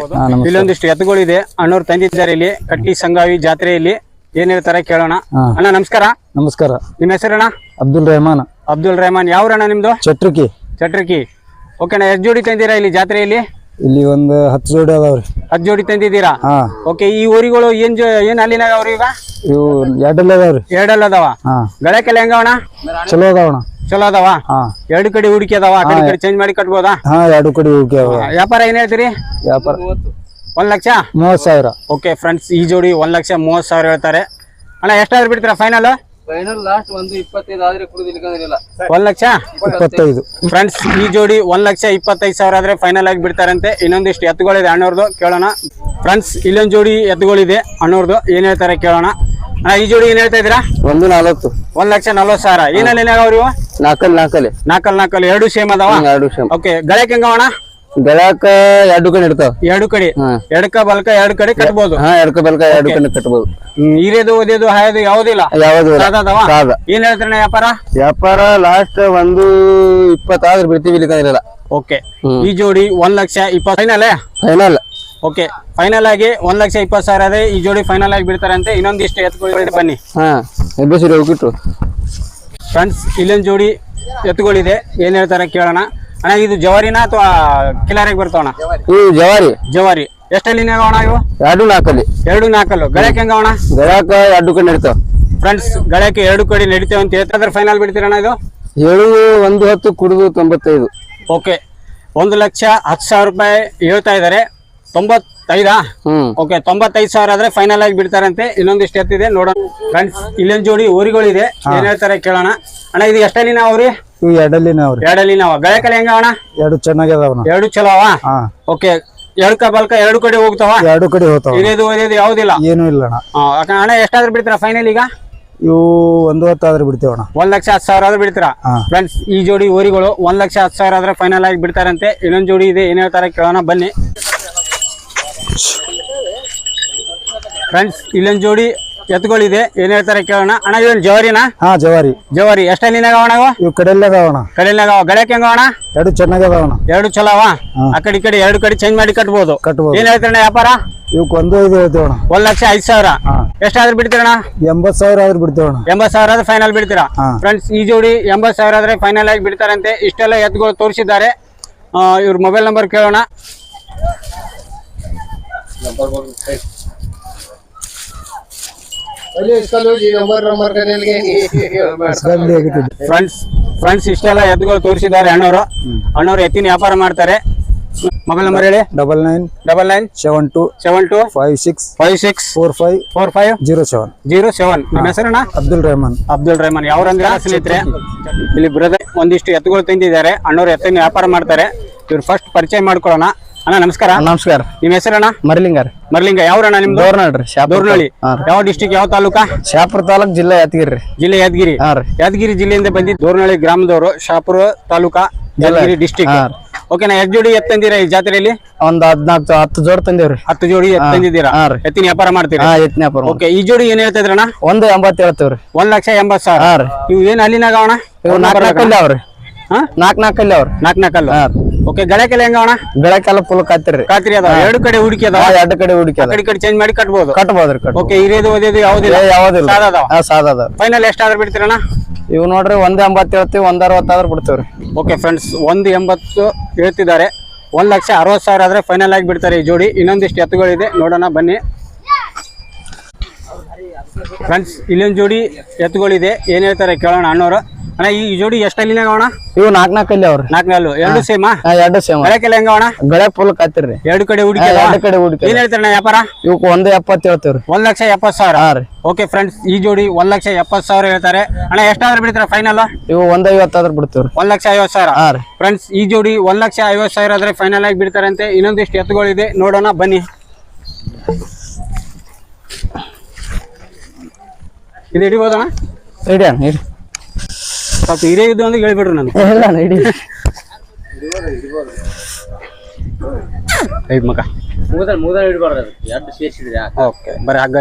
ಇಲ್ಲೊಂದಿಷ್ಟು ಎತ್ತುಗಳು ಇದೆ ಅಣ್ಣವ್ರು ತಂದಿದ್ದಾರೆ ಇಲ್ಲಿ ಕಟ್ಟಿ ಸಂಗಾವಿ ಜಾತ್ರೆಯಲ್ಲಿ. ಏನ್ ಹೇಳ್ತಾರೆ ಕೇಳೋಣ. ಅಣ್ಣ ನಮಸ್ಕಾರ. ನಮಸ್ಕಾರ. ನಿಮ್ಮ ಹೆಸರಣ್ಣ ಅಬ್ದುಲ್ ರೆಹಮಾನ್. ಅಬ್ದುಲ್ ರೆಹಮಾನ್. ಯಾವ್ರಣ್ಣ ನಿಮ್ದು? ಚಟ್ರುಕಿ. ಚಟ್ರಕಿ. ಓಕೆಣ್ಣ ಎಷ್ಟು ಜೋಡಿ ತಂದಿರಾ ಇಲ್ಲಿ ಜಾತ್ರೆಯಲ್ಲಿ? ಇಲ್ಲಿ ಒಂದು ಹತ್ತು ಜೋಡಿ ಅದಾವ್ರಿ. ಹತ್ತು ಜೋಡಿ ತಂದಿದ್ದೀರಾ? ಹಾ. ಓಕೆ ಈ ಊರಿಗಳು ಏನ್ ಜೋ ಏನ್ ಅಲ್ಲಿನಾಗ ಅವ್ರು ಈಗ ಇವು ಎರಡಲ್ಲ ಅದಾವ್ರಿ. ಎರಡಲ್ಲ ಅದಾವ ಹಾ ಗಳಕ್ಕೆಲ್ಲ ಹೆಂಗವಣ ಚಲೋ ಅದಾವಣ ಚಲೋ ಅದಾವ? ಹಾ. ಎರಡು ಕಡೆ ಹುಡುಕಿ ಅದಾವ ಆ ಕಡೆ ಈ ಕಡೆ ಚೇಂಜ್ ಮಾಡಿ ಕಟ್ಬೋದಾ ಹಾ ಎರಡು ಕಡೆ ಹೋಗಿ ಅವ ವ್ಯಾಪಾರ ಏನ್ ಹೇಳ್ತೀರಿ? ವ್ಯಾಪಾರ. ಒಂದ್ ಲಕ್ಷ? ಮೂವತ್ತು ಸಾವಿರ. ಓಕೆ ಫ್ರೆಂಡ್ಸ್ ಈ ಜೋಡಿ ಒಂದ್ ಲಕ್ಷ ಮೂವತ್ ಸಾವಿರ ಹೇಳ್ತಾರೆ. ಅಣ್ಣ ಎಷ್ಟಾದ್ರು ಬಿಡ್ತೀರಾ ಫೈನಲ್ ಫೈನಲ್ ಲಾಸ್ಟ್ ಒಂದು ಇಪ್ಪತ್ತೈದು ಆದ್ರೆ ಕುಡಿದು ಇಲ್ಕಂದ್ರಿಲ್ಲ ಒಂದ್ ಲಕ್ಷ? ಇಪ್ಪತ್ತೈದು. ಫ್ರೆಂಡ್ಸ್ ಈ ಜೋಡಿ ಒಂದ್ ಲಕ್ಷ ಇಪ್ಪತ್ತೈದು ಸಾವಿರ ಆದ್ರೆ ಫೈನಲ್ ಆಗಿ ಬಿಡ್ತಾರಂತೆ. ಇನ್ನೊಂದಿಷ್ಟು ಎತ್ತುಗಳಿದೆ ಅಣ್ಣವ್ರದ್ದು ಕೇಳೋಣ. ಫ್ರೆಂಡ್ಸ್ ಇಲ್ಲೊಂದ್ ಜೋಡಿ ಎತ್ತುಗಳಿದೆ ಅಣ್ಣವ್ರದ್ದು ಏನ್ ಹೇಳ್ತಾರೆ ಕೇಳೋಣ. ಅಣ್ಣ ಈ ಜೋಡಿ ಏನ್ ಹೇಳ್ತಾ ಇದ್ದೀರಾ? ಒಂದು ನಲವತ್ತು ಒಂದ್ ಲಕ್ಷ ನಲ್ವತ್ ಸಾವಿರ. ಏನಲ್ಲಿ ಅವ್ರು ನಾಲ್ಕಲ್ಲಿ ನಾಲ್ಕಲ್ ನಾಲ್ಕಲ್ ಎರಡು ಸೇಮ್ ಅದಾವ? ಎರಡು ಸೇಮ್ ಓಕೆ ಗಳಕ್ ಹೆಂಗವಣ ಗಳಕ ಎರಡು ಕಡೆ ಇರ್ತಾವ ಎರಡು ಕಡೆ. ಎಡಕ ಬಲಕ ಎರಡು ಕಡೆ ಕಟ್ಬಹುದು ಹಾ ಎಡಕ ಬಲಕ ಎರಡು ಕಡೆ ಕಟ್ಬಹುದು ಹ್ಮ್, ಹಿರಿಯದು ಓದಿಯೋದು ಹಾಯೋದು ಯಾವುದಿಲ್ಲ? ಯಾವ್ದು ಸಾದಾ ಏನ್ ಹೇಳ್ತಾರೆ ವ್ಯಾಪಾರ? ವ್ಯಾಪಾರ ಲಾಸ್ಟ್ ಒಂದು ಇಪ್ಪತ್ತಾದ್ರೆ ಬಿಡ್ತೀವಿ ಇಲ್ಕಂದ್ರಿಲ್ಲ ಓಕೆ ಈ ಜೋಡಿ ಒಂದ್ ಲಕ್ಷ ಇಪ್ಪತ್ತು ಫೈನಲ್ ಫೈನಲ್ ಓಕೆ ಫೈನಲ್ ಆಗಿ ಒಂದ್ ಲಕ್ಷ ಇಪ್ಪತ್ತು ಸಾವಿರ ಅದೇ ಈ ಜೋಡಿ ಫೈನಲ್ ಆಗಿ ಬಿಡ್ತಾರಂತೆ. ಇನ್ನೊಂದಿಷ್ಟು ಎತ್ಕೊಳ್ಳಿ ಬನ್ನಿ. ಹಾ ಎಬ್ಬಸಿರಿ ಹೋಗಿಟ್ರು ಫ್ರೆಂಡ್ಸ್ ಇಲ್ಲೊಂದು ಜೋಡಿ ಎತ್ತುಗಳಿದೆ. ಏನ್ ಹೇಳ್ತಾರೆ ಕೇಳೋಣ. ಅಣ್ಣ ಇದು ಜವಾರಿನ ಅಥವಾ ಕಿಲಾರಿಗೆ ಬರ್ತಾವಣ ಇವು ಜವಾರಿ. ಜವಾರಿ. ಎಷ್ಟಲ್ಲಿ ಅಣ್ಣ ಇವು? ಎರಡು ನಾಲ್ಕಲ್ಲಿ. ಎರಡು ನಾಲ್ಕಲ್ಲು. ಗಳಕ್ಕೆ ಹೆಂಗವಣ ಗಳಕ ಎರಡು ಕಡೆ ನಡೀತಾವ ಫ್ರೆಂಡ್ಸ್ ಗಳಕ್ಕೆ ಎರಡು ಕಡೆ ನಡೀತೇವೆ ಅಂತ ಹೇಳ್ತಾರೆ ಫೈನಲ್ ಬಿಡ್ತೀರಣ್ಣ ಇದು? ಏಳು ಒಂದು ಹತ್ತು ಕುಡಿದು ತೊಂಬತ್ತೈದು. ಓಕೆ ಒಂದು ಲಕ್ಷ ಹತ್ತು ಸಾವಿರ ರೂಪಾಯಿ ಹೇಳ್ತಾ ಇದ್ದಾರೆ. ತೊಂಬತ್ತೈದಾ? ಓಕೆ ತೊಂಬತ್ತೈದು ಸಾವಿರ ಆದ್ರೆ ಫೈನಲ್ ಆಗಿ ಬಿಡ್ತಾರಂತೆ. ಇನ್ನೊಂದಿಷ್ಟು ಎತ್ತಿದೆ ನೋಡೋಣ. ಫ್ರೆಂಡ್ಸ್ ಇಲ್ಲೊಂದು ಜೋಡಿ ಊರಿಗಳಿದೆ. ಏನ್ ಹೇಳ್ತಾರೆ ಕೇಳೋಣ. ಅಣ್ಣ ಇದು ಎಷ್ಟಲ್ಲಿ ನಾವು ಅವ್ರಿ? ಇವು ಎರಡಲ್ಲಿ ಅವ್ರಿ. ಎರಡಲ್ಲಿ ನಾವು ಗಳಕಲೆ ಹೆಂಗ ಅಣ್ಣ? ಎರಡು ಚೆನ್ನಾಗ್ಯದವನ ಎರಡು ಚಲೋ ಅವ? ಹಾ. ಓಕೆ ಎಳ್ಕ ಬಲ್ಕ ಎರಡು ಕಡೆ ಹೋಗ್ತಾವ? ಎರಡು ಕಡೆ ಹೋಗ್ತಾವ ಇದೇದು ಇದೇದು ಯಾವುದಿಲ್ಲ? ಏನು ಇಲ್ಲ ಅಣ್ಣ. ಅಣ್ಣ ಎಷ್ಟಾದ್ರೂ ಬಿಡ್ತೀರಾ ಫೈನಲ್ ಈಗ? ಇವು ಒಂದು ಹತ್ತು ಆದ್ರೆ ಬಿಡ್ತೇವ ಒಂದ್ ಲಕ್ಷ ಹತ್ತು ಸಾವಿರ ಆದ್ರೂ ಬಿಡ್ತೀರಾ? ಫ್ರೆಂಡ್ಸ್ ಈ ಜೋಡಿ ಊರಿಗಳು ಒಂದ್ ಲಕ್ಷ ಹತ್ತು ಸಾವಿರ ಆದ್ರೆ ಫೈನಲ್ ಆಗಿ ಬಿಡ್ತಾರಂತೆ. ಇನ್ನೊಂದ್ ಜೋಡಿ ಇದೆ ಏನ್ ಹೇಳ್ತಾರೆ ಕೇಳೋಣ ಬನ್ನಿ. ಫ್ರೆಂಡ್ಸ್ ಇಲ್ಲೊಂದ್ ಜೋಡಿ ಎತ್ತುಗಳಿದೆ. ಏನ್ ಹೇಳ್ತಾರೆ ಕೇಳೋಣ. ಅಣ್ಣ ಇವನ್ ಜವಾರಿನಾ? ಹಾ ಜವಾರಿ. ಜವಾರಿ. ಎಷ್ಟಲ್ಲಿನಾಗ ಅಣ್ಣ ಇವು ಅದಾವಣ ಕಡೆನಾಗ ಗಳಕ್ಕೆ ಹೆಂಗ ಅಣ್ಣ? ಎರಡು ಚೆನ್ನಾಗ್ಯದವಣ ಎರಡು ಚಲೋ ಅವ? ಆ ಕಡೆ ಈ ಕಡೆ ಎರಡು ಕಡೆ ಚೇಂಜ್ ಮಾಡಿ ಕಟ್ಬೋದು. ಕಟ್ಬೋದು. ಏನ್ ಹೇಳ್ತಾರಣ್ಣ ವ್ಯಾಪಾರ? ಇವಕ್ಕೆ ಒಂದು ಐದು ಹೇಳ್ತೇವಣ ಒಂದ್ ಲಕ್ಷ ಐದ್ ಸಾವಿರ. ಎಷ್ಟಾದ್ರೂ ಬಿಡ್ತೀರಣ್ಣ? ಎಂಬತ್ ಸಾವಿರ ಆದ್ರೂ ಬಿಡ್ತೇವಣ ಎಂಬತ್ ಸಾವಿರ ಆದ್ರೆ ಫೈನಲ್ ಬಿಡ್ತೀರಾ? ಫ್ರೆಂಡ್ಸ್ ಈ ಜೋಡಿ ಎಂಬತ್ ಸಾವಿರ ಆದ್ರೆ ಫೈನಲ್ ಆಗಿ ಬಿಡ್ತಾರಂತೆ. ಇಷ್ಟೆಲ್ಲ ಎತ್ತುಗಳು ತೋರಿಸಿದ್ದಾರೆ. ಇವ್ರ ಮೊಬೈಲ್ ನಂಬರ್ ಕೇಳೋಣ. ಫ್ರೆಂಡ್ಸ್ ಫ್ರೆಂಡ್ಸ್ ಇಷ್ಟೆಲ್ಲ ಎತ್ತುಗಳು ತೋರಿಸಿದ್ದಾರೆ ಅಣ್ಣವರು. ಅಣ್ಣವ್ರು ಎತ್ತಿನ ವ್ಯಾಪಾರ ಮಾಡ್ತಾರೆ. ಮೊಬೈಲ್ ನಂಬರ್ ಹೇಳಿ. Double nine double nine seven two seven two five six five six four five four five zero seven. Zero seven. ನಿಮ್ಮ ಹೆಸರಣ್ಣ ಅಬ್ದುಲ್ ರಹಮಾನ್. ಅಬ್ದುಲ್ ರೆಹಮಾನ್. ಯಾವ್ರಂದ್ರೆ ಸ್ನೇಹಿತರೆ ಇಲ್ಲಿ ಬ್ರದರ್ ಒಂದಿಷ್ಟು ಎತ್ತುಗಳು ತಂದಿದ್ದಾರೆ. ಅಣ್ಣವ್ರು ಎತ್ತಿನ ವ್ಯಾಪಾರ ಮಾಡ್ತಾರೆ. ಇವ್ರು ಫಸ್ಟ್ ಪರಿಚಯ ಮಾಡ್ಕೊಳ್ಳೋಣ. ಅಣ್ಣ ನಮಸ್ಕಾರ. ನಮಸ್ಕಾರ. ನಿಮ್ಮ ಹೆಸರಣ್ಣ? ಮರಲಿಂಗಾರ ಮರಲಿಂಗ ಯಾವ್ರಣ್ಣ ನಿಮ್ ದೋರ್ನಳ್ರಿ ದೋರ್ನಳ್ಳಿ ಯಾವ ಡಿಸ್ಟಿಕ್ ಯಾವ ತಾಲೂಕಾ? ಶಾಪುರ ತಾಲೂಕ್ ಜಿಲ್ಲೆ ಯಾದಗಿರಿ ಜಿಲ್ಲೆ ಯಾದಗಿರಿ. ಯಾದಗಿರಿ ಜಿಲ್ಲೆಯಿಂದ ಬಂದಿದ್ದು ದೋರ್ನಳ್ಳಿ ಗ್ರಾಮದವರು ಶಾಪುರ ತಾಲೂಕಾ ಯಾದಗಿರಿ ಡಿಸ್ಟಿಕ್ ಓಕೆ ಓಕೆನಾ ಎಷ್ಟು ಜೋಡಿ ಎತ್ತಂದಿರ ಈ ಜಾತ್ರೆಯಲ್ಲಿ? ಒಂದ್ ಹದ್ನಾಲ್ಕು ಹತ್ತು ಜೋಡಿ ತಂದೇವ್ರಿ. ಹತ್ತು ಜೋಡಿ ಎತ್ ತಂದಿದ್ದೀರಾ. ಎತ್ತಿನ ವ್ಯಾಪಾರ ಮಾಡ್ತೀರಾ? ವ್ಯಾಪಾರ ಓಕೆ ಈ ಜೋಡಿ ಏನ್ ಹೇಳ್ತಾ ಇದ್ರಣ್ಣ ಒಂದು ಎಂಬತ್ ಹೇಳ್ತೇವ್ರಿ. ಒಂದ್ ಲಕ್ಷ ಎಂಬತ್ ಸಾವಿರ. ಇವ್ ಏನ್ ಅಲ್ಲಿನಾಗ ನಾಕ್ ನಾಲ್ಕು ನಾಲ್ಕಲ್ಲಿ ಅವ್ರಿ. ಹಾ? ನಾಲ್ಕು ನಾಲ್ಕಲ್ಲಿ ಅವ್ರಿ. ನಾಲ್ಕು ನಾಲ್ಕಲ್ಲು ಓಕೆ ಗಳಕ್ಕೆಲ್ಲ ಹೆಂಗ ಅಣ್ಣ? ಬೆಳಕೆಲ್ಲ ಫುಲ್ ಕತ್ತಿರಿ. ಖಾತ್ರಿ ಅದ ಎರಡು ಕಡೆ ಹುಡುಕಿ ಅದ ಎರಡು ಕಡೆ ಹುಡುಕಿ ಅದ ಕಡೆ ಕಡೆ ಚೇಂಜ್ ಮಾಡಿ ಕಟ್ಬೋದು? ಕಟ್ಬೋದ್ರಿ ಕಟ್ ಓಕೆ ಹಿರಿಯದು ಓದಿಯೋದು ಯಾವುದಿಲ್ಲ? ಯಾವ್ದಿಲ್ಲ. ಸಾದ ಅದಾವ? ಸಾದ ಅದಾವ. ಫೈನಲ್ ಎಷ್ಟಾದ್ರೂ ಬಿಡ್ತೀರಣ್ಣ ಇವು ನೋಡ್ರಿ ಒಂದ್ ಎಂಬತ್ತು ಹೇಳ್ತೀವಿ ಒಂದ್ ಅರವತ್ತಾದ್ರ ಬಿಡ್ತೀವ್ರಿ ಓಕೆ ಫ್ರೆಂಡ್ಸ್ ಒಂದು ಎಂಬತ್ತು ಹೇಳ್ತಿದ್ದಾರೆ. ಒಂದ್ ಲಕ್ಷ ಅರವತ್ತು ಸಾವಿರ ಆದ್ರೆ ಫೈನಲ್ ಆಗಿ ಬಿಡ್ತಾರೆ ಈ ಜೋಡಿ. ಇನ್ನೊಂದಿಷ್ಟು ಎತ್ತುಗಳಿದೆ. ನೋಡೋಣ ಬನ್ನಿ. ಫ್ರೆಂಡ್ಸ್ ಇಲ್ಲೊಂದು ಜೋಡಿ ಎತ್ತುಗಳಿದೆ. ಏನ್ ಹೇಳ್ತಾರೆ ಕೇಳೋಣ ಅಣ್ಣವರು? ಅಣ್ಣ ಈ ಜೋಡಿ ಎಷ್ಟಲ್ಲಿನಾಗ ಅಣ್ಣ? ಇವು ನಾಲ್ಕು ಅವ್ರಿ. ನಾಲ್ಕು ಎರಡು ಸೇಮಾ? ಎರಡು ಸೇಮ್. ಹೆಂಗ ಅಣ್ಣ? ಗಳೆ ಫುಲ್ ಕತ್ತಿರಿ ಎರಡು ಕಡೆ ಹುಡುಕಿ ಎರಡು ಕಡೆ ಹುಡುಕಿ ಏನ್ ಹೇಳ್ತಾರಣ್ಣ ವ್ಯಾಪಾರ? ಇವಕ್ಕೆ ಒಂದು ಎಪ್ಪತ್ತು ಹೇಳ್ತೀವ್ರಿ. ಒಂದ್ ಲಕ್ಷ ಎಪ್ಪತ್ತು ಸಾವಿರ? ಹಾ ಓಕೆ ಫ್ರೆಂಡ್ಸ್ ಈ ಜೋಡಿ ಒಂದ್ ಲಕ್ಷ ಎಪ್ಪತ್ತು ಸಾವಿರ ಹೇಳ್ತಾರೆ. ಅಣ್ಣ ಎಷ್ಟಾದ್ರೂ ಬಿಡ್ತಾರೆ ಫೈನಲ್ ಇವು ಒಂದ್ ಐವತ್ತಾದ್ರೂ ಬಿಡ್ತೀವ್ರಿ. ಒಂದ್ ಲಕ್ಷ ಐವತ್ತು ಸಾವಿರ? ಹಾ ಫ್ರೆಂಡ್ಸ್ ಈ ಜೋಡಿ ಒಂದ್ ಲಕ್ಷ ಐವತ್ತು ಸಾವಿರ ಆದ್ರೆ ಫೈನಲ್ ಆಗಿ ಬಿಡ್ತಾರಂತೆ. ಇನ್ನೊಂದಿಷ್ಟು ಎತ್ತುಗಳಿದೆ. ನೋಡೋಣ ಬನ್ನಿ. ಇದು ಹಿಡಿಬೋದಣ್ಣ? ಹಿಡಿಯಣ್ಣ ಹಿಡಿ. ಸ್ವಲ್ಪ ಹಿರಿಯ ಇದು ಅಂದ್ರೆ ಹೇಳ್ಬಿಡ್ರಿ ನಾನು ಇಲ್ಲ ಇಡಿ. ಐದು ಮಗ. ಓಕೆ ಬರೀ ಹಗ್ಗ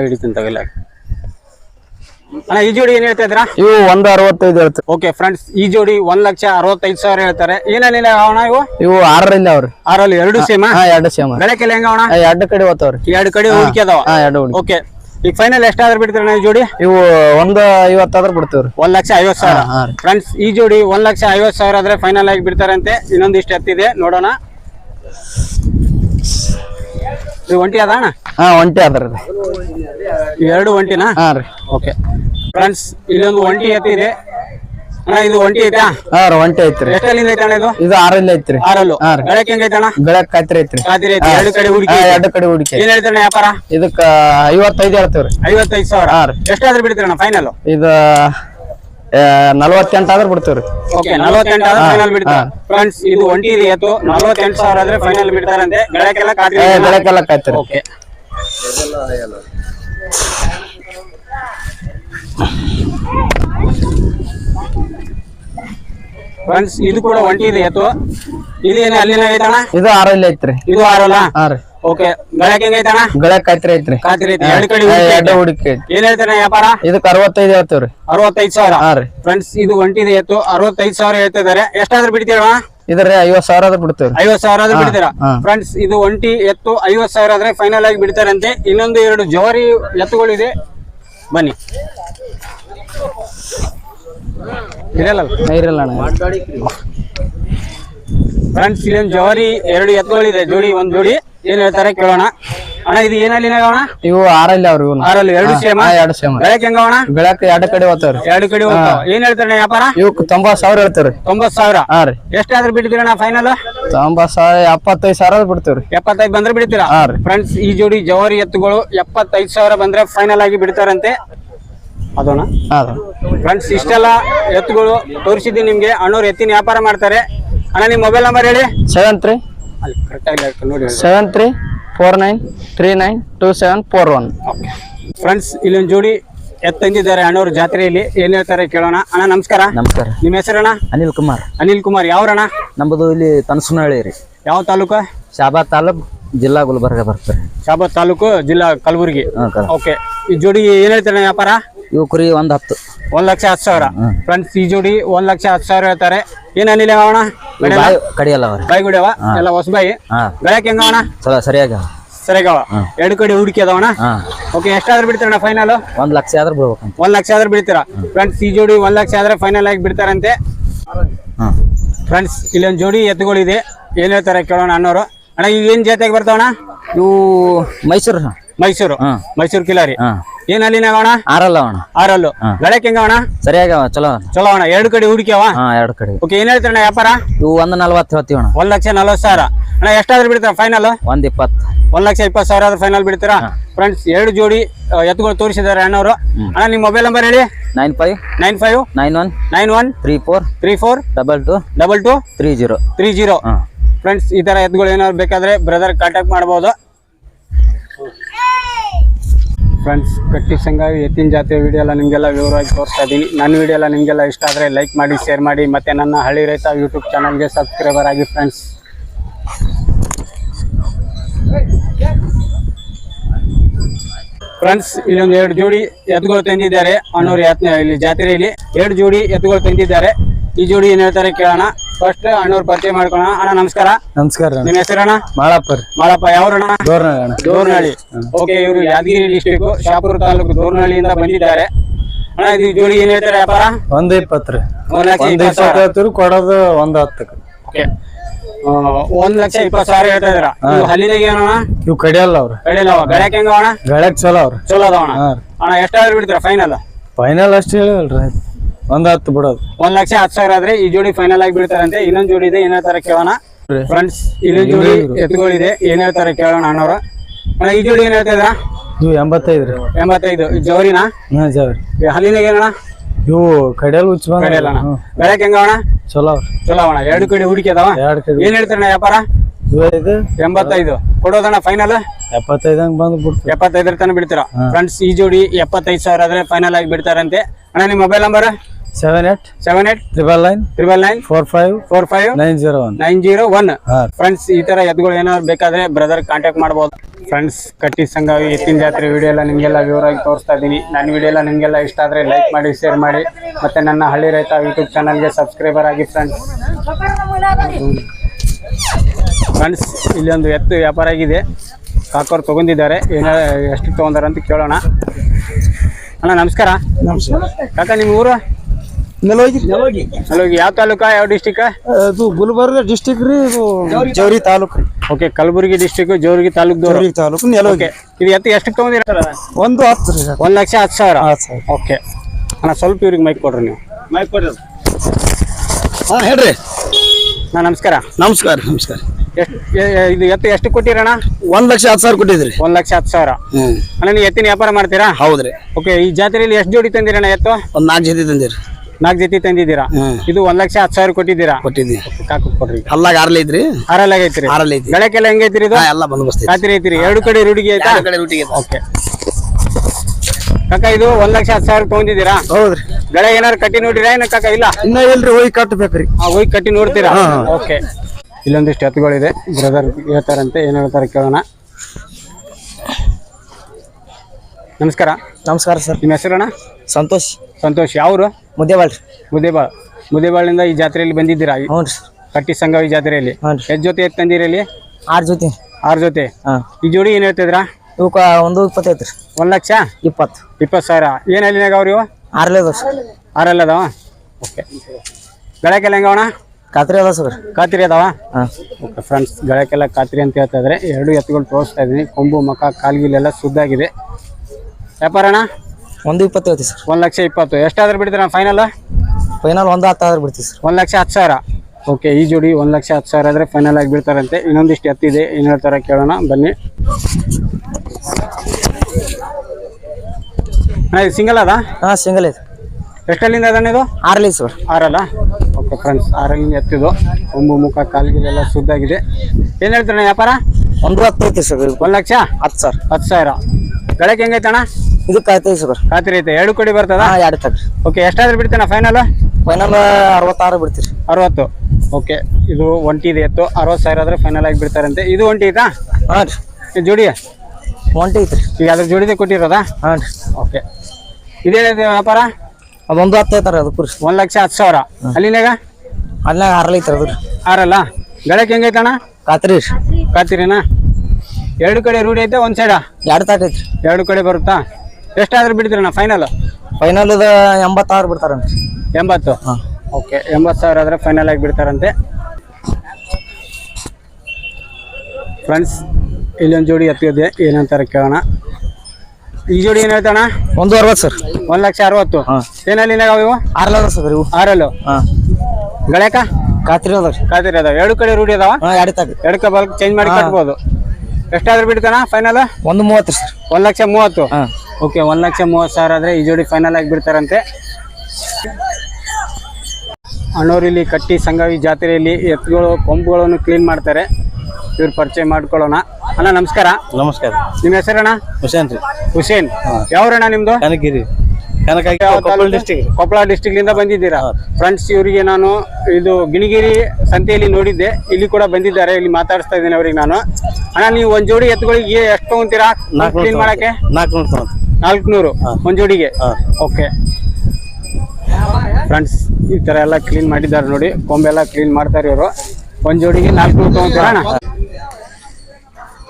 ಅಣ್ಣ ಈ ಜೋಡಿ ಏನ್ ಹೇಳ್ತಾ ಇದ್ರಾ ಇವು ಒಂದು ಅರವತ್ತೈದು ಹೇಳ್ತೇವೆ ಓಕೆ ಫ್ರೆಂಡ್ಸ್ ಈ ಜೋಡಿ ಒಂದ್ ಲಕ್ಷ ಅರವತ್ತೈದು ಸಾವಿರ ಹೇಳ್ತಾರೆ. ಏನೇನಿಲ್ಲ ಅವಣ ಇವು? ಇವು ಆರರಲ್ಲಿ ಅವ್ರಿ. ಆರಲ್ಲಿ ಎರಡು ಸೇಮ್? ಹಾ ಎರಡು ಸೇಮ್. ಬೆಳಕೆಲ್ಲ ಹೆಂಗ ಅವಣ? ಎರಡು ಕಡೆ ಓದ್ತಾವ್ರಿ ಎರಡು ಕಡೆ ಹೋಗಿ ಅದಾವ? ಹಾ ಎರಡು ಓಕೆ ಈಗ ಫೈನಲ್ ಎಷ್ಟಾದ್ರೂ ಬಿಡ್ತೀರ ಈ ಜೋಡಿ? ಇವು ಒಂದ್ ಐವತ್ತಾದ್ರೂ ಬಿಡ್ತೀವ್ರಿ. ಒಂದ್ ಲಕ್ಷ ಐವತ್ ಸಾವಿರ. ಹಾ, ಹಾ ರೀ. ಫ್ರೆಂಡ್ಸ್ ಈ ಜೋಡಿ ಒಂದ್ ಲಕ್ಷ ಐವತ್ ಸಾವಿರ ಆದ್ರೆ ಫೈನಲ್ ಆಗಿ ಬಿಡ್ತಾರಂತೆ. ಇನ್ನೊಂದಿಷ್ಟು ಎತ್ತಿದೆ ನೋಡೋಣ. ಇದು ಒಂಟಿ ಅದ ಅಣ್ಣ? ಹಾ ಒಂಟಿ ಅದ್ರಿ ಈ ಎರಡು ಒಂಟಿನಾ? ಹಾ ರೀ. ಓಕೆ ಫ್ರೆಂಡ್ಸ್ ಇಲ್ಲೊಂದು ಒಂಟಿ ಎತ್ತಿದೆ. ಇದು ಒಂಟಿ ಐತಾ? ಹಾ ರೀ ಒಂಟಿ ಐತ್ರಿ. ಎಷ್ಟಲ್ಲಿಂದ ಐತೆ ಅಣ್ಣ ಇದು? ಇದು ಆರಲ್ಲಿ ಐತ್ರಿ. ಆರಲ್ಲು? ಹಾ ರೀ. ಹೆಂಗೈತೆ ಅಣ್ಣ? ಗಳಕ್ ಕತ್ರಿ ಐತ್ರಿ. ಖಾತಿರಿ ಐತಿ ಎರಡು ಕಡೆ ಹುಡುಕಿ ಎರಡು ಕಡೆ ಹುಡುಕಿ ಏನ್ ಹೇಳ್ತಾನೆ ವ್ಯಾಪಾರ? ಇದಕ್ಕ ಐವತ್ತೈದು ಹೇಳ್ತೇವ್ರಿ ಐವತ್ತೈದು ಸಾವಿರ. ಹಾ ರೀ. ಎಷ್ಟಾದ್ರೂ ಬಿಡ್ತೀರಣ್ಣ ಫೈನಲ್ ಇದು ನಲವತ್ತೆಂಟು ಆದ್ರ ಬಿಡ್ತೇವ್ರಿ ಓಕೆ ನಲವತ್ತೆಂಟು ಆದ್ರೆ ಫೈನಲ್ ಬಿಡ್ತಾರೆ? ಫ್ರೆಂಡ್ಸ್ ಇದು ಒಂಟಿ ಇದೆ ಎತ್ತು ನಲವತ್ತೆಂಟು ಸಾವಿರ ಆದ್ರೆ ಫೈನಲ್ ಬಿಡ್ತಾರಂತೆ. ಗಳಕ್ಕೆಲ್ಲ ಖಾತ್ರಿ ಏ, ಗಳಕ್ಕೆಲ್ಲ ಕತ್ರಿ ಓಕೆ. ಫ್ರೆಂಡ್ಸ್ ಇದು ಕೂಡ ಒಂಟಿ ಇದೆ ಎತ್ತು ಇದೇನು ಅಲ್ಲಿನ ಐತಣ ಇದು ಆರಲ್ಲಿ ಐತ್ರಿ. ಇದು ಆರಲ್ಲ ಹಾ ರೀ. ಓಕೆ. ಗಳಕ್ಕೆ ಹೆಂಗೈತಣ್ಣ ಗಳಕ್ ಕತ್ರಿ ಐತ್ರಿ. ಐತಿ ಎರಡು ಕಡೆ ಹುಡುಕಿ. ಹುಡುಕಿ ಐತಿ. ಏನ್ ಹೇಳ್ತಾನೆ ವ್ಯಾಪಾರ? ಇದು ಅರವತ್ತೈದು ಹೇಳ್ತೇವ್ರಿ. ಅರವತ್ತೈದು ಸಾವಿರ. ಹಾ ರೀ. ಫ್ರೆಂಡ್ಸ್ ಇದು ಒಂಟಿದೆ ಎತ್ತು. ಅರವತ್ತೈದು ಸಾವಿರ ಹೇಳ್ತಿದ್ದಾರೆ. ಎಷ್ಟಾದ್ರೂ ಬಿಡ್ತೀರಣ್ಣ ಇದ್ರಿ ಐವತ್ ಸಾವಿರ ಆದ್ರೆ ಬಿಡ್ತೇವ್ರಿ. ಐವತ್ ಸಾವಿರ ಆದ್ರೆ ಬಿಡ್ತೀರಾ? ಹಾ. ಫ್ರೆಂಡ್ಸ್ ಇದು ಒಂಟಿ ಎತ್ತು ಐವತ್ ಸಾವಿರ ಆದ್ರೆ ಫೈನಲ್ ಆಗಿ ಬಿಡ್ತಾರಂತೆ. ಇನ್ನೊಂದು ಎರಡು ಜವಾರಿ ಎತ್ತುಗಳಿದೆ ಬನ್ನಿ. ಇರಲ್ಲ. ಇರಲ್ಲ ಅಣ್ಣ. ಫ್ರೆಂಡ್ಸ್ ಇಲ್ಲೊಂದು ಜವಾರಿ ಎರಡು ಎತ್ತುಗಳಿದೆ ಜೋಡಿ ಒಂದ್ ಜೋಡಿ. ಏನ್ ಹೇಳ್ತಾರೆ ಕೇಳೋಣ. ಅಣ್ಣ ಇದು ಏನಲ್ಲಿ ಅಣ್ಣ ಇವು ಆರಲ್ಲಿ ಅವ್ರು ಇವ್ನು. ಆರಲ್ಲಿ ಎರಡು ಸೇಮ್? ಎರಡು ಸೇಮ. ಬೆಳಕ್ ಅಣ್ಣ ಬೆಳಕ್ ಎರಡು ಕಡೆ ಹೋಗ್ತಾವ್ರಿ. ಎರಡು ಕಡೆ ಹೋಗ್ತಾವ. ಏನ್ ಹೇಳ್ತಾರೆ ವ್ಯಾಪಾರ? ಇವಕ್ ತೊಂಬತ್ ಸಾವಿರ ಹೇಳ್ತಾರೆ ತೊಂಬತ್ ಸಾವಿರ? ಹಾ ರೀ. ಎಷ್ಟಾದ್ರೂ ಬಿಡ್ತೀರಣ್ಣ ಫೈನಲ್ ತೊಂಬತ್ ಸಾವಿರ ಎಪ್ಪತ್ತೈದು ಸಾವಿರ ಬಿಡ್ತೀವ್ರಿ. ಬಿಡ್ತೇವ್ರಿ ಎಪ್ಪತ್ತೈದು ಬಂದ್ರೆ ಬಿಡ್ತೀರಾ? ಹಾ ರೀ. ಫ್ರೆಂಡ್ಸ್ ಈ ಜೋಡಿ ಜವಾರಿ ಎತ್ತುಗಳು ಎಪ್ಪತ್ತೈದು ಸಾವಿರ ಬಂದ್ರೆ ಫೈನಲ್ ಆಗಿ ಬಿಡ್ತಾರಂತೆ. ಅದೋಣ ಫ್ರೆಂಡ್ಸ್ ಇಷ್ಟೆಲ್ಲ ಎತ್ತುಗಳು ತೋರಿಸಿದ್ದೀನಿ ನಿಮ್ಗೆ. ಅಣ್ಣವ್ರು ಎತ್ತಿನ ವ್ಯಾಪಾರ ಮಾಡ್ತಾರೆ. ಅಣ್ಣ ನಿಮ್ಮ ಮೊಬೈಲ್ ನಂಬರ್ ಹೇಳಿ. ಸೆವೆನ್ ತ್ರೀ ಅಲ್ಲಿ ಕರೆಕ್ಟಾಗಿ ನೋಡಿ seven three four nine three nine two seven four one friends ಇಲ್ಲೊಂದು ಜೋಡಿ ಎತ್ತಂದಿದ್ದಾರೆ ಅಣ್ಣೂರು ಅಣ್ಣವ್ರ ಜಾತ್ರೆಯಲ್ಲಿ. ಏನ್ ಹೇಳ್ತಾರೆ ಕೇಳೋಣ. ಅಣ್ಣ ನಮಸ್ಕಾರ. ನಮಸ್ಕಾರ. ನಿಮ್ಮ ಹೆಸರಣ್ಣ? ಅನಿಲ್ ಕುಮಾರ್. ಅನಿಲ್ ಕುಮಾರ್. ಯಾವ್ರಣ್ಣ? ನಮ್ಮದು ಇಲ್ಲಿ ತನಸನಹಳ್ಳಿ ರೀ. ಯಾವ ತಾಲೂಕು? ಶಾಬಾ ತಾಲೂಕು ಜಿಲ್ಲಾ ಗುಲ್ಬರ್ಗ ಬರ್ತಾರೆ ಶಾಬಾ ತಾಲೂಕು ಜಿಲ್ಲಾ ಕಲಬುರಗಿ. ಓಕೆ ಈ ಜೋಡಿ ಏನ್ ಹೇಳ್ತಾರೆ ವ್ಯಾಪಾರ? ಇವು ಕುರಿ ಒಂದು ಹತ್ತು. ಒಂದ್ ಲಕ್ಷ ಹತ್ತು ಸಾವಿರ. ಫ್ರೆಂಡ್ಸ್ ಈ ಜೋಡಿ ಒಂದ್ ಲಕ್ಷ ಹತ್ತು ಸಾವಿರ ಹೇಳ್ತಾರೆ. ಏನ್ ಅನಿಲ ಅವಣ ಬಾಯಿ ಕಡಿಯಲ್ಲ ಬೈ ಬಾಯಿ ಗುಡಿಯವ ಎಲ್ಲ ಹೊಸಬಾಯಿ ಬೆಳಕ್ ಹೆಂಗವಣ ಚಲೋ ಸರಿಯಾಗಿ ಸರಿಯಾಗವ ಎರಡು ಕಡೆ ಹೂಡಿಕೆ ಅದಾವಣ ಓಕೆ ಎಷ್ಟಾದ್ರೂ ಬಿಡ್ತಾರಣ ಫೈನಲ್ ಒಂದ್ ಲಕ್ಷ ಆದ್ರೆ ಬಿಡ್ಬೇಕಂತ. ಒಂದ್ ಲಕ್ಷ ಆದ್ರೆ ಬಿಡ್ತೀರಾ? ಫ್ರೆಂಡ್ಸ್ ಈ ಜೋಡಿ ಒಂದ್ ಲಕ್ಷ ಆದ್ರೆ ಫೈನಲ್ ಆಗಿ ಬಿಡ್ತಾರಂತೆ. ಫ್ರೆಂಡ್ಸ್ ಇಲ್ಲೊಂದು ಜೋಡಿ ಎತ್ತುಗಳಿದೆ. ಏನ್ ಹೇಳ್ತಾರೆ ಕೇಳೋಣ ಅನ್ನೋರು ಅಣ್ಣ ಇವ್ ಏನ್ ಜಾತಿಯಾಗಿ ಬರ್ತಾವಣ ಇವು ಮೈಸೂರು. ಮೈಸೂರು. ಮೈಸೂರು ಕಿಲಾರಿ. ಏನ್ ಅಲ್ಲಿನ ಅಣ್ಣ ಆರಲ್ಲ ಅವಣ ಆರಲ್ಲು. ಹಾ. ಹೆಂಗ ಹೆಂಗವಣ ಸರಿಯಾಗಿ ಚಲೋ ಚಲೋ ಅಣ್ಣ. ಎರಡು ಕಡೆ ಹುಡುಕ್ಯಾವ ಹಾಂ ಎರಡು ಕಡೆ. ಓಕೆ ಏನ್ ಹೇಳ್ತಾರಣ್ಣ ವ್ಯಾಪಾರ? ಇವು ಒಂದ್ ನಲ್ವತ್ತು ಹೇಳ್ತೀವಿ ಅಣ್ಣ. ಒಂದ್ ಲಕ್ಷ ನಲ್ವತ್ತು ಸಾವಿರ. ಅಣ್ಣ ಎಷ್ಟಾದ್ರೂ ಬಿಡ್ತಾರ ಫೈನಲ್ ಒಂದ್ ಇಪ್ಪತ್ತು. ಒಂದ್ ಲಕ್ಷ ಇಪ್ಪತ್ತು ಸಾವಿರ ಆದ್ರೆ ಫೈನಲ್ ಬಿಡ್ತೀರಾ? ಫ್ರೆಂಡ್ಸ್ ಎರಡು ಜೋಡಿ ಎತ್ತುಗಳು ತೋರಿಸಿದ್ದಾರೆ ಅಣ್ಣವರು. ಅಣ್ಣ ನಿಮ್ಮ ಮೊಬೈಲ್ ನಂಬರ್ ಹೇಳಿ? Nine five. Nine five? Nine one. Nine one? Three four. Three four? Double two. Double two? Three zero. Three zero. Friends ಈ ತರ ಎತ್ತುಗಳು ಏನಾದ್ರು ಬೇಕಾದ್ರೆ ಬ್ರದರ್ ಕಾಂಟ್ಯಾಕ್ಟ್ ಮಾಡ್ಬೋದು. ಫ್ರೆಂಡ್ಸ್ ಕಟ್ಟಿ ಸಂಘ ಎತ್ತಿನ ಜಾತಿಯ ವಿಡಿಯೋ ಎಲ್ಲ ನಿಮಗೆಲ್ಲ ವಿವರವಾಗಿ ತೋರಿಸ್ತಾ ಇದ್ದೀನಿ ನನ್ನ ವಿಡಿಯೋ ಎಲ್ಲ ನಿಮಗೆಲ್ಲ ಇಷ್ಟ ಆದರೆ ಲೈಕ್ ಮಾಡಿ ಶೇರ್ ಮಾಡಿ, ಮತ್ತು ನನ್ನ ಹಳ್ಳಿ ರೈತ ಯೂಟ್ಯೂಬ್ ಚಾನಲ್ಗೆ ಸಬ್ಸ್ಕ್ರೈಬರ್ ಆಗಿ ಫ್ರೆಂಡ್ಸ್ ಫ್ರೆಂಡ್ಸ್ ಇಲ್ಲೊಂದು ಎರಡು ಜೋಡಿ ಎತ್ತುಗಳು ತಂದಿದ್ದಾರೆ. ಅನ್ನೋರು ಯಾತ್ರೆ ಇಲ್ಲಿ ಜಾತ್ರೆಯಲ್ಲಿ ಎರಡು ಜೋಡಿ ಎತ್ತುಗಳು ತಂದಿದ್ದಾರೆ. ಈ ಜೋಡಿ ಏನು ಹೇಳ್ತಾರೆ ಕೇಳೋಣ. ಫಸ್ಟ್ ಅಣ್ಣವ್ರ ಪರಿಚಯ ಮಾಡ್ಕೊಳ್ಳೋಣ ಅಣ್ಣ ನಮಸ್ಕಾರ. ನಮಸ್ಕಾರ ನಿಮ್ಮ ಹೆಸರಣ್ಣ? ಮಾಳಪ್ಪ ರೀ ಮಾಳಪ್ಪ ಯಾವ್ರಣ್ಣ? ದೋರ್ನಳ್ಳಿ ದೋರ್ನಹಳ್ಳಿ ಓಕೆ ಇವರು ಯಾದಗಿರಿ ಡಿಸ್ಟಿಕ್ ಶಾಪುರ ತಾಲೂಕು ದೋರ್ನಹಳ್ಳಿಯಿಂದ ಬಂದಿದ್ದಾರೆ. ಅಣ್ಣ ಇದು ಜೋಡಿ ಏನ್ ಹೇಳ್ತಾರೆ ವ್ಯಾಪಾರ? ಒಂದ್ ಇಪ್ಪತ್ತು ಒಂದ್ ಇಪ್ಪತ್ತು ಕೊಡೋದು ಒಂದ್ ಹತ್ತಕ್ಕೆ. ಓಕೆ ಒಂದ್ ಲಕ್ಷ ಇಪ್ಪತ್ತು ಸಾವಿರ ಹೇಳ್ತಾ ಇದ್ರ ಹಲ್ಲಿನಾಗ ಏನಣ್ಣ? ಇವ್ ಕಡಿಯಲ್ಲ ಅವ್ರು. ಕಡಿಲವ ಬೆಳಕ್ ಹೆಂಗ ಅಣ್ಣ ಬೆಳಕ್ ಚಲೋ ಅವ್ರು. ಚಲೋ ಅದಾವಣ ಅಣ್ಣ ಎಷ್ಟಾದ್ರು ಬಿಡ್ತೀರಾ ಫೈನಲ್ ಫೈನಲ್ ಅಷ್ಟು ಹೇಳಿವಲ್ರಿ ಒಂದು ಹತ್ತು ಬಿಡೋದು. ಒಂದ್ ಲಕ್ಷ ಹತ್ತು ಸಾವಿರ ಆದ್ರೆ ಈ ಜೋಡಿ ಫೈನಲ್ ಆಗಿ ಬಿಡ್ತಾರಂತೆ ಇನ್ನೊಂದ್ ಜೋಡಿ ಇದೆ ಏನ್ ಹೇಳ್ತಾರೆ ಕೇಳೋಣ? ಫ್ರೆಂಡ್ಸ್ ಇನ್ನೊಂದ್ ಜೋಡಿ ಎತ್ತುಗಳಿದೆ ಏನ್ ಹೇಳ್ತಾರೆ ಕೇಳೋಣ ಅಣ್ಣವ್ರ. ಅಣ್ಣ ಈ ಜೋಡಿ ಏನ್ ಹೇಳ್ತಾ ಇದ್ರ ಇವು ಎಂಬತ್ತೈದು ರೀ. ಎಂಬತ್ತೈದು. ಜವರಿನ? ಹಾಂ ಜಾವ್ರಿ. ಹಲ್ಲಿನಾಗ ಏನಣ್ಣ? ಇವು ಕಡೆಯಲ್ಲಿ ಹುಚ್ಚ ಕಡಿಯಲ್ಲ ಬೆಳಕ್ ಹೆಂಗ ಅಣ್ಣ? ಚಲೋ. ಚಲೋ ಅಣ್ಣ. ಎರಡು ಕಡೆ ಹುಡುಕಿ ಅದಾವ? ಎರಡು ಕಡೆ ಏನ್ ಹೇಳ್ತಾರಣ್ಣ ವ್ಯಾಪಾರ? ಇದು ಎಂಬತ್ತೈದು. ಕೊಡೋದಣ್ಣ ಫೈನಲ್ ಎಪ್ಪತ್ತೈದು ಹಂಗೆ ಬಂದು ಬಿಡ್ತೀವಿ ಎಪ್ಪತ್ತೈದರ ತನಕ ಬಿಡ್ತೀರಾ? ಫ್ರೆಂಡ್ಸ್ ಈ ಜೋಡಿ ಎಪ್ಪತ್ತೈದು ಸಾವಿರ ಆದ್ರೆ ಫೈನಲ್ ಆಗಿ ಬಿಡ್ತಾರಂತೆ. ಅಣ್ಣ ನಿಮ್ಮ mobile number seven eight seven eight triple nine triple nine four five four five nine zero one nine zero one friends ಈ ತರ ಎದ್ಗಳು ಏನಾದ್ರು ಬೇಕಾದ್ರೆ ಬ್ರದರ್ ಕಾಂಟ್ಯಾಕ್ಟ್ ಮಾಡಬಹುದು ಫ್ರೆಂಡ್ಸ್ ಕಟ್ಟಿ ಸಂಘ ಎತ್ತಿನ ಜಾತ್ರೆ ವಿಡಿಯೋ ಎಲ್ಲ ನಿಮಗೆಲ್ಲ ವಿವರವಾಗಿ ತೋರಿಸ್ತಾ ಇದ್ದೀನಿ. ನನ್ನ ವಿಡಿಯೋ ಎಲ್ಲ ನಿಮಗೆಲ್ಲ ಇಷ್ಟ ಆದರೆ ಲೈಕ್ ಮಾಡಿ ಶೇರ್ ಮಾಡಿ. ಮತ್ತೆ ನನ್ನ ಹಳ್ಳಿ ರೈತ ಯೂಟ್ಯೂಬ್ ಚಾನಲ್ಗೆ ಸಬ್ಸ್ಕ್ರೈಬರ್ ಆಗಿ ಫ್ರೆಂಡ್ಸ್ ಫ್ರೆಂಡ್ಸ್ ಇಲ್ಲೊಂದು ಒಂದು ಎತ್ತು ವ್ಯಾಪಾರ ಆಗಿದೆ. ಕಾಕೋರು ತಗೊಂಡಿದ್ದಾರೆ. ಏನ ಎಷ್ಟು ತೊಗೊಂಡಾರ ಅಂತ ಕೇಳೋಣ. ಅಣ್ಣ ನಮಸ್ಕಾರ. ಕಾಕ ನಿಮ್ಮ ಊರು? ನೆಲೋಗಿ? ಯಾವ ತಾಲೂಕಾ ಯಾವ ಡಿಸ್ಟಿಕ್ ಅದು ಗುಲ್ಬರ್ಗ ಡಿಸ್ಟಿಕ್ ರೀ ಇದು ಜವರಿ ತಾಲೂಕು. ರೀ. Okay Kalaburagi district Jorigi taluk Jawari taluk Nelogi. Okay ಇದು ಎತ್ತು ಎಷ್ಟು ತೊಗೊಂಡಿರ ಒಂದು ಹತ್ತು ರೀ ಒಂದ್ ಲಕ್ಷ ಹತ್ತು ಸಾವಿರ? ಹತ್ತು ಸಾವಿರ. ಓಕೆ. ಅಣ್ಣ ಸ್ವಲ್ಪ ಇವ್ರಿಗೆ ಮೈಕ್ ಕೊಡ್ರಿ ನೀವು. ಮೈಕ್ ಕೊಡ್ರಿ. ಹಾಂ ಹೇಳ್ರಿ. ನಾ ನಮಸ್ಕಾರ. ನಮಸ್ಕಾರ ನಮಸ್ಕಾರ. ಎಷ್ಟು ಇದು ಎತ್ತು ಎಷ್ಟು ಕೊಟ್ಟಿರಣ್ಣ ಒಂದ್ ಲಕ್ಷ ಹತ್ತು ಸಾವಿರ ಕೊಟ್ಟಿದ್ರಿ. ಒಂದ್ ಲಕ್ಷ ಹತ್ತು ಸಾವಿರ. ಅಣ್ಣ ನೀವು ಎತ್ತಿನ ವ್ಯಾಪಾರ ಮಾಡ್ತೀರಾ? ಹೌದ್ರಿ. ಓಕೆ ಈ ಜಾತ್ರೆಯಲ್ಲಿ ಎಷ್ಟು ಜೋಡಿ ತಂದಿರಣ್ಣ ಎತ್ತು? ಒಂದ್ ನಾಲ್ಕು ಜೊತೆ ತಂದಿರಿ. ನಾಲ್ಕು ಜೊತೆ ತಂದಿದ್ದೀರಾ? ಇದು ಒಂದ್ ಲಕ್ಷ ಹತ್ತು ಸಾವಿರ ಕೊಟ್ಟಿದ್ದೀರಾ? ಕೊಟ್ಟಿದ್ದಿ ಕಾಕು ಕೊಡ್ರಿ. ಹಲ್ಲಾಗ ಆರ್ಲಿ ಐತ್ರಿ? ಆರಲ್ಲಾಗ ಐತ್ರಿ? ಆರಲ್ ಐತಿ ಬೆಳಕೆಲ್ಲ ಹೆಂಗೈತ್ರಿ ಇದು? ಎಲ್ಲ ಬಂದೋಬಸ್ತ್ ಐತಿ ರಾತ್ರಿ ಐತ್ರಿ. ಎರಡು ಕಡೆ ರೂಢಿಗೆ ಐತಾ? ಕಡೆ ರೂಟಿಗೆ ಓಕೆ. ಕಾಕ ಇದು ಒಂದ್ ಲಕ್ಷ ಹತ್ತು ಸಾವಿರ ತಗೊಂಡಿದ್ದೀರಾ? ಹೌದ್ರಿ. ಬೆಳೆ ಏನಾರು ಕಟ್ಟಿ ನೋಡಿರಾ ಏನ ಕಾಕ? ಇಲ್ಲ? ಇನ್ನ ಇಲ್ರಿ ಹೋಗಿ ಕಟ್ಟಬೇಕ್ರಿ ಆ ಹೋಗಿ ಕಟ್ಟಿ ನೋಡ್ತೀರಾ? ಓಕೆ. ಇಲ್ಲೊಂದಿಷ್ಟು ಎತ್ತುಗಳಿದೆ. ಬ್ರದರ್ ಹೇಳ್ತಾರಂತೆ ಏನ್ ಹೇಳ್ತಾರೆ ಕೇಳೋಣ. ನಮಸ್ಕಾರ. ನಮಸ್ಕಾರ ಸರ್. ನಿಮ್ಮ ಹೆಸರಣ್ಣ? ಸಂತೋಷ್. ಸಂತೋಷ್ ಯಾವ್ರು? ಮುದ್ದೇವಾಳ್ ರೀ. ಮುದ್ದೇಬಾಳ್. ಮುದ್ದೇಬಾಳಿಂದ ಈ ಜಾತ್ರೆಯಲ್ಲಿ ಬಂದಿದ್ದೀರಾ? ಹ್ಞೂ ರೀ. ಕಟ್ಟಿ ಸಂಘವಿ ಜಾತ್ರೆಯಲ್ಲಿ? ಹ್ಞೂ ರೀ. ಎಷ್ಟು ಜೊತೆ ಎತ್ತು ತಂದಿರಿ ಇಲ್ಲಿ? ಆರು ಜೊತೆ. ಆರು ಜೊತೆ? ಹಾಂ. ಈ ಜೋಡಿ ಏನು ಹೇಳ್ತಿದ್ರ? ಇವಕ್ಕ ಒಂದು ಇಪ್ಪತ್ತೈತೆ ರೀ. ಒಂದು ಲಕ್ಷ? ಇಪ್ಪತ್ತು. ಇಪ್ಪತ್ತು ಸಾವಿರ. ಏನು ಅಲ್ಲಿನಾಗ ಅವ್ರು ಇವು ಆರ್ಲೆ ಸರ್. ಆರಲ್ಲ ಅದಾವ? ಓಕೆ. ಗಳಕ್ಕೆಲ್ಲ ಹೆಂಗವಣ ಖಾತ್ರಿ ಅದಾವ ಸರ್. ಖಾತ್ರಿ ಅದಾವ? ಹಾಂ. ಓಕೆ ಫ್ರೆಂಡ್ಸ್ ಗಳಕ್ಕೆಲ್ಲ ಖಾತ್ರಿ ಅಂತ ಹೇಳ್ತಾ ಇದ್ರೆ. ಎರಡು ಎತ್ತುಗಳು ತೋರಿಸ್ತಾ ಇದ್ದೀನಿ ಕೊಂಬು ಮಕ ಕಾಲ್ಗಿಲೆಲ್ಲ ಸುದ್ದಾಗಿದೆ ವ್ಯಾಪಾರ ಒಂದು ಇಪ್ಪತ್ತೈತಿ ಸರ್. ಒಂದು ಲಕ್ಷ ಇಪ್ಪತ್ತು. ಎಷ್ಟಾದ್ರೂ ಬಿಡ್ತೀರಾ ಫೈನಲ್ ಫೈನಲ್ ಒಂದು ಹತ್ತು ಆದ್ರೆ ಬಿಡ್ತೀವಿ ಸರ್. ಒಂದು ಲಕ್ಷ ಹತ್ತು ಸಾವಿರ. ಓಕೆ ಈ ಜೋಡಿ ಒಂದು ಲಕ್ಷ ಹತ್ತು ಸಾವಿರ ಆದರೆ ಫೈನಲ್ ಆಗಿ ಬೀಳ್ತಾರಂತೆ ಇನ್ನೊಂದಿಷ್ಟು ಎತ್ತಿದೆ ಏನು ಹೇಳ್ತಾರೆ ಕೇಳೋಣ ಬನ್ನಿ. ಅಣ್ಣ ಇದು ಸಿಂಗಲ್ ಅದ? ಹಾಂ ಸಿಂಗಲ್ ಇದೆ. ಎಷ್ಟಲ್ಲಿಂದ ಅದಣ್ಣ ಇದು? ಆರಲಿ ಸರ್. ಆರಲ್ಲ? ಓಕೆ ಫ್ರೆಂಡ್ಸ್ ಆರಲ್ಲಿಂದ ಎತ್ತಿದ್ದು. ಕೊಂಬು ಮುಖ ಕಾಲ್ಗಿಲೆಲ್ಲ ಸುದ್ದಾಗಿದೆ ಏನು ಹೇಳ್ತಾರೆ ವ್ಯಾಪಾರ? ಒಂದು ಹತ್ತು ಐತಿ ಸರ್. ಒಂದು ಲಕ್ಷ? ಹತ್ತು ಸರ್ ಹತ್ತು ಸಾವಿರ. ಗಳಕ್ಕೆ ಹೆಂಗೈತೆ ಅಣ್ಣ ಇದಕ್ಕೆ ಕಾತ್ರಿ ಸರ್. ಖಾತ್ರಿ ಐತೆ ಎರಡು ಕಡೆ ಬರ್ತದ? ಹಾಂ ಎರಡು ತಗ್ರಿ. ಓಕೆ ಎಷ್ಟಾದ್ರೂ ಬಿಡ್ತೇನೆ ಫೈನಲ್ ಫೈನಲ್ ಅರವತ್ತಾರು ಬಿಡ್ತೀರಿ. ಅರವತ್ತು. ಓಕೆ ಇದು ಒಂಟಿದೆ ಎತ್ತು. ಅರವತ್ತು ಸಾವಿರ ಆದ್ರೆ ಫೈನಲ್ ಆಗಿ ಬಿಡ್ತಾರಂತೆ. ಇದು ಒಂಟಿ ಐತಾ? ಹಾಂ ರೀ. ಇದು ಜೋಡಿ? ಒಂಟಿ ಐತ್ರಿ. ಈಗ ಅದ್ರ ಜೋಡಿದೆ ಕೊಟ್ಟಿರೋದಾ? ಹಾಂ ರೀ. ಓಕೆ ಇದೇನೈತೆ ವ್ಯಾಪಾರ? ಅದೊಂದು ಹತ್ತು ಐತಾರ ಅದು ಕುರ್ಸಿ ಒಂದು ಲಕ್ಷ ಹತ್ತು ಸಾವಿರ. ಅಲ್ಲಿನಾಗ? ಅಲ್ಲಿನಾಗ ಆರಲ್ಲ ಐತ್ರಿ ಅದು ಆರಲ್ಲ? ಗಳಕ್ಕೆ ಹೆಂಗೈತಣ್ಣ ಖಾತ್ರಿ ಕಾತ್ರಿನಾ? ಎರಡು ಕಡೆ ರೂಢಿ ಐತೆ ಒಂದು ಸೈಡ ಎರಡು ತಾಟ್ ಐತ್ರಿ. ಎರಡು ಕಡೆ ಬರುತ್ತಾ? ಎಷ್ಟಾದ್ರೂ ಬಿಡ್ತೀರಣ್ಣ ಫೈನಲ್ ಫೈನಲ್ ಇದು ಎಂಬತ್ತಾರು ಬಿಡ್ತಾರಂತೆ. ಎಂಬತ್ತು? ಓಕೆ ಎಂಬತ್ತು ಸಾವಿರ ಆದರೆ ಫೈನಲ್ ಆಗಿ ಬಿಡ್ತಾರಂತೆ. ಫ್ರೆಂಡ್ಸ್ ಇಲ್ಲೊಂದು ಜೋಡಿ ಎತ್ತಿದೆ ಏನಂತಾರೆ ಕೇಳೋಣ. ಈ ಜೋಡಿ ಏನು ಹೇಳ್ತಾಣ ಒಂದು ಅರವತ್ತು ಸರ್. ಒಂದು ಲಕ್ಷ ಅರವತ್ತು. ಹಾಂ. ಏನಲ್ಲಿ ಇವು? ಆರ್ಲ ಅದ ಸರ್ ಇವು. ಆರಲ್ಲು? ಹಾಂ. ಗಳಕ? ಖಾತ್ರಿ ಅದ ರೀ ಖಾತಿರಿ ಅದಾವ. ಎರಡು ಕಡೆ ರೂಢಿ ಅದಾವ? ಕಡೆ. ಎಡಕ್ಕೆ ಬಲ್ಕ್ ಚೇಂಜ್ ಮಾಡಿ ಕಟ್ಬೋದು. ಎಷ್ಟಾದ್ರೂ ಬಿಡ್ತಾನ ಫೈನಲ್ ಒಂದು ಮೂವತ್ತು ಸರ್. ಒಂದು ಲಕ್ಷ ಮೂವತ್ತು. ಹಾಂ. ಓಕೆ ಒಂದು ಲಕ್ಷ ಮೂವತ್ತು ಸಾವಿರ ಆದರೆ ಈ ಜೋಡಿ ಫೈನಲ್ ಆಗಿ ಬಿಡ್ತಾರಂತೆ. ಅಣ್ಣೂರಿಲ್ಲಿ ಕಟ್ಟಿ ಸಂಗಾವಿ ಜಾತ್ರೆಯಲ್ಲಿ ಎತ್ತುಗಳು ಕೊಂಬುಗಳನ್ನು ಕ್ಲೀನ್ ಮಾಡ್ತಾರೆ. ಇವ್ರು ಪರಿಚಯ ಮಾಡ್ಕೊಳ್ಳೋಣ. ಅಣ್ಣ ನಮಸ್ಕಾರ. ನಮಸ್ಕಾರ. ನಿಮ್ಮ ಹೆಸರಣ್ಣ? ಹುಸೇನ್ ರೀ. ಹುಸೇನ್. ಯಾವ್ರಣ್ಣ ನಿಮ್ದು? ಕನಕಗಿರಿ. ಕನಕಾಗಿ ಕೊಪ್ಪಳ ಡಿಸ್ಟಿಕ್ ಕೊಪ್ಪಳ ಡಿಸ್ಟಿಕ್ಲಿಂದ ಬಂದಿದ್ದೀರಾ? ಫ್ರೆಂಡ್ಸ್ ಇವರಿಗೆ ನಾನು ಇದು ಗಿಣಿಗಿರಿ ಸಂತೆಯಲ್ಲಿ ನೋಡಿದ್ದೆ. ಇಲ್ಲಿ ಕೂಡ ಬಂದಿದ್ದಾರೆ. ಇಲ್ಲಿ ಮಾತಾಡಿಸ್ತಾ ಇದ್ದೀನಿ ಅವ್ರಿಗೆ ನಾನು. ಅಣ್ಣ ನೀವು ಒಂದು ಜೋಡಿ ಎತ್ತುಗಳಿಗೆ ಎಷ್ಟು ತಗೊಂತೀರಾ? ಕ್ಲೀನ್ ಮಾಡಕ್ಕೆ? ನಾಲ್ಕು ನಾಲ್ಕುನೂರು ಒಂದು ಜೋಡಿಗೆ ಓಕೆ ಫ್ರೆಂಡ್ಸ್ ಈ ತರ ಎಲ್ಲ ಕ್ಲೀನ್ ಮಾಡಿದ್ದಾರೆ ನೋಡಿ. ಕೊಂಬೆಲ್ಲ ಕ್ಲೀನ್ ಮಾಡ್ತಾರೆ ಇವರು. ಒಂದು ಜೋಡಿಗೆ ನಾಲ್ಕುನೂರು ತೊಗೊಂತಾರಣ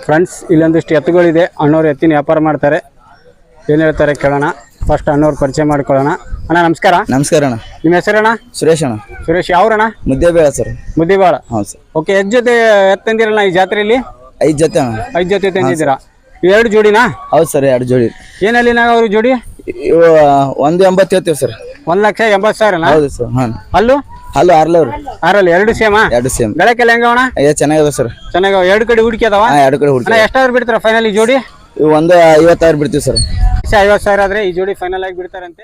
ಫ್ರೆಂಡ್ಸ್ ಇಲ್ಲೊಂದಿಷ್ಟು ಎತ್ತುಗಳಿದೆ. ಅಣ್ಣವ್ರು ಎತ್ತಿನ ವ್ಯಾಪಾರ ಮಾಡ್ತಾರೆ. ಏನು ಹೇಳ್ತಾರೆ ಕೇಳೋಣ. ಫಸ್ಟ್ ಅಣ್ಣವ್ರು ಪರಿಚಯ ಮಾಡ್ಕೊಳ್ಳೋಣ. ಅಣ್ಣ ನಮಸ್ಕಾರ. ನಮಸ್ಕಾರ ಅಣ್ಣ. ನಿಮ್ಮ ಹೆಸರಣ್ಣ ಸುರೇಶ್ ಅಣ್ಣ. ಸುರೇಶ್. ಯಾವ್ರಣ್ಣ? ಮುದ್ದೆ ಬೇಡ ಸರ್. ಮುದ್ದಿಬಾಳ. ಹೌದು ಸರ್. ಓಕೆ ಎಷ್ಟು ಜೊತೆ ಎತ್ತಂದಿರಣ್ಣ ಈ ಜಾತ್ರೆಯಲ್ಲಿ ಐದು ಜೊತೆ ಅಣ್ಣ. ಐದು ಜೊತೆ ತಂದಿದ್ದೀರಾ? ಎರಡು ಜೋಡಿನಾ? ಹೌದು ಸರ್ ಎರಡು ಜೋಡಿ. ಏನಲ್ಲಿ ನಾವು ಅವ್ರ ಜೋಡಿ? ಇವು ಒಂದು ಎಂಬತ್ತು ಹೇಳ್ತೀವಿ ಸರ್. ಒಂದ್ ಲಕ್ಷ ಎಂಬತ್ತು ಸಾವಿರನಾ? ಹೌದು ಸರ್ ಹಾಂ. ಅಲ್ಲೂ? ಹಲೋ ಆರ್ಲವ್ರಿ ಆರಲ್ಲಿ ಎರಡು ಸೇಮಾ? ಎರಡು ಸೇಮ್. ಗಳಕ್ಕೆಲ್ಲ ಹೆಂಗವಣ ಅಯ್ಯ ಚೆನ್ನಾಗದ ಸರ್. ಚೆನ್ನಾಗ ಎರಡು ಕಡೆ ಹುಡುಕಿ ಅದಾವ? ಹಾಂ ಎರಡು ಕಡೆ ಅಣ್ಣ ಹುಡುಕಿ ಎಷ್ಟಾದ್ರು ಬಿಡ್ತಾರ ಫೈನಲ್ ಈ ಜೋಡಿ? ಇವು ಒಂದು ಐವತ್ತಾರು ಬಿಡ್ತೀವಿ ಸರ್. ಲಕ್ಷ ಐವತ್ತು ಸಾವಿರ ಆದ್ರೆ ಈ ಜೋಡಿ ಫೈನಲ್ ಆಗಿ ಬಿಡ್ತಾರಂತೆ.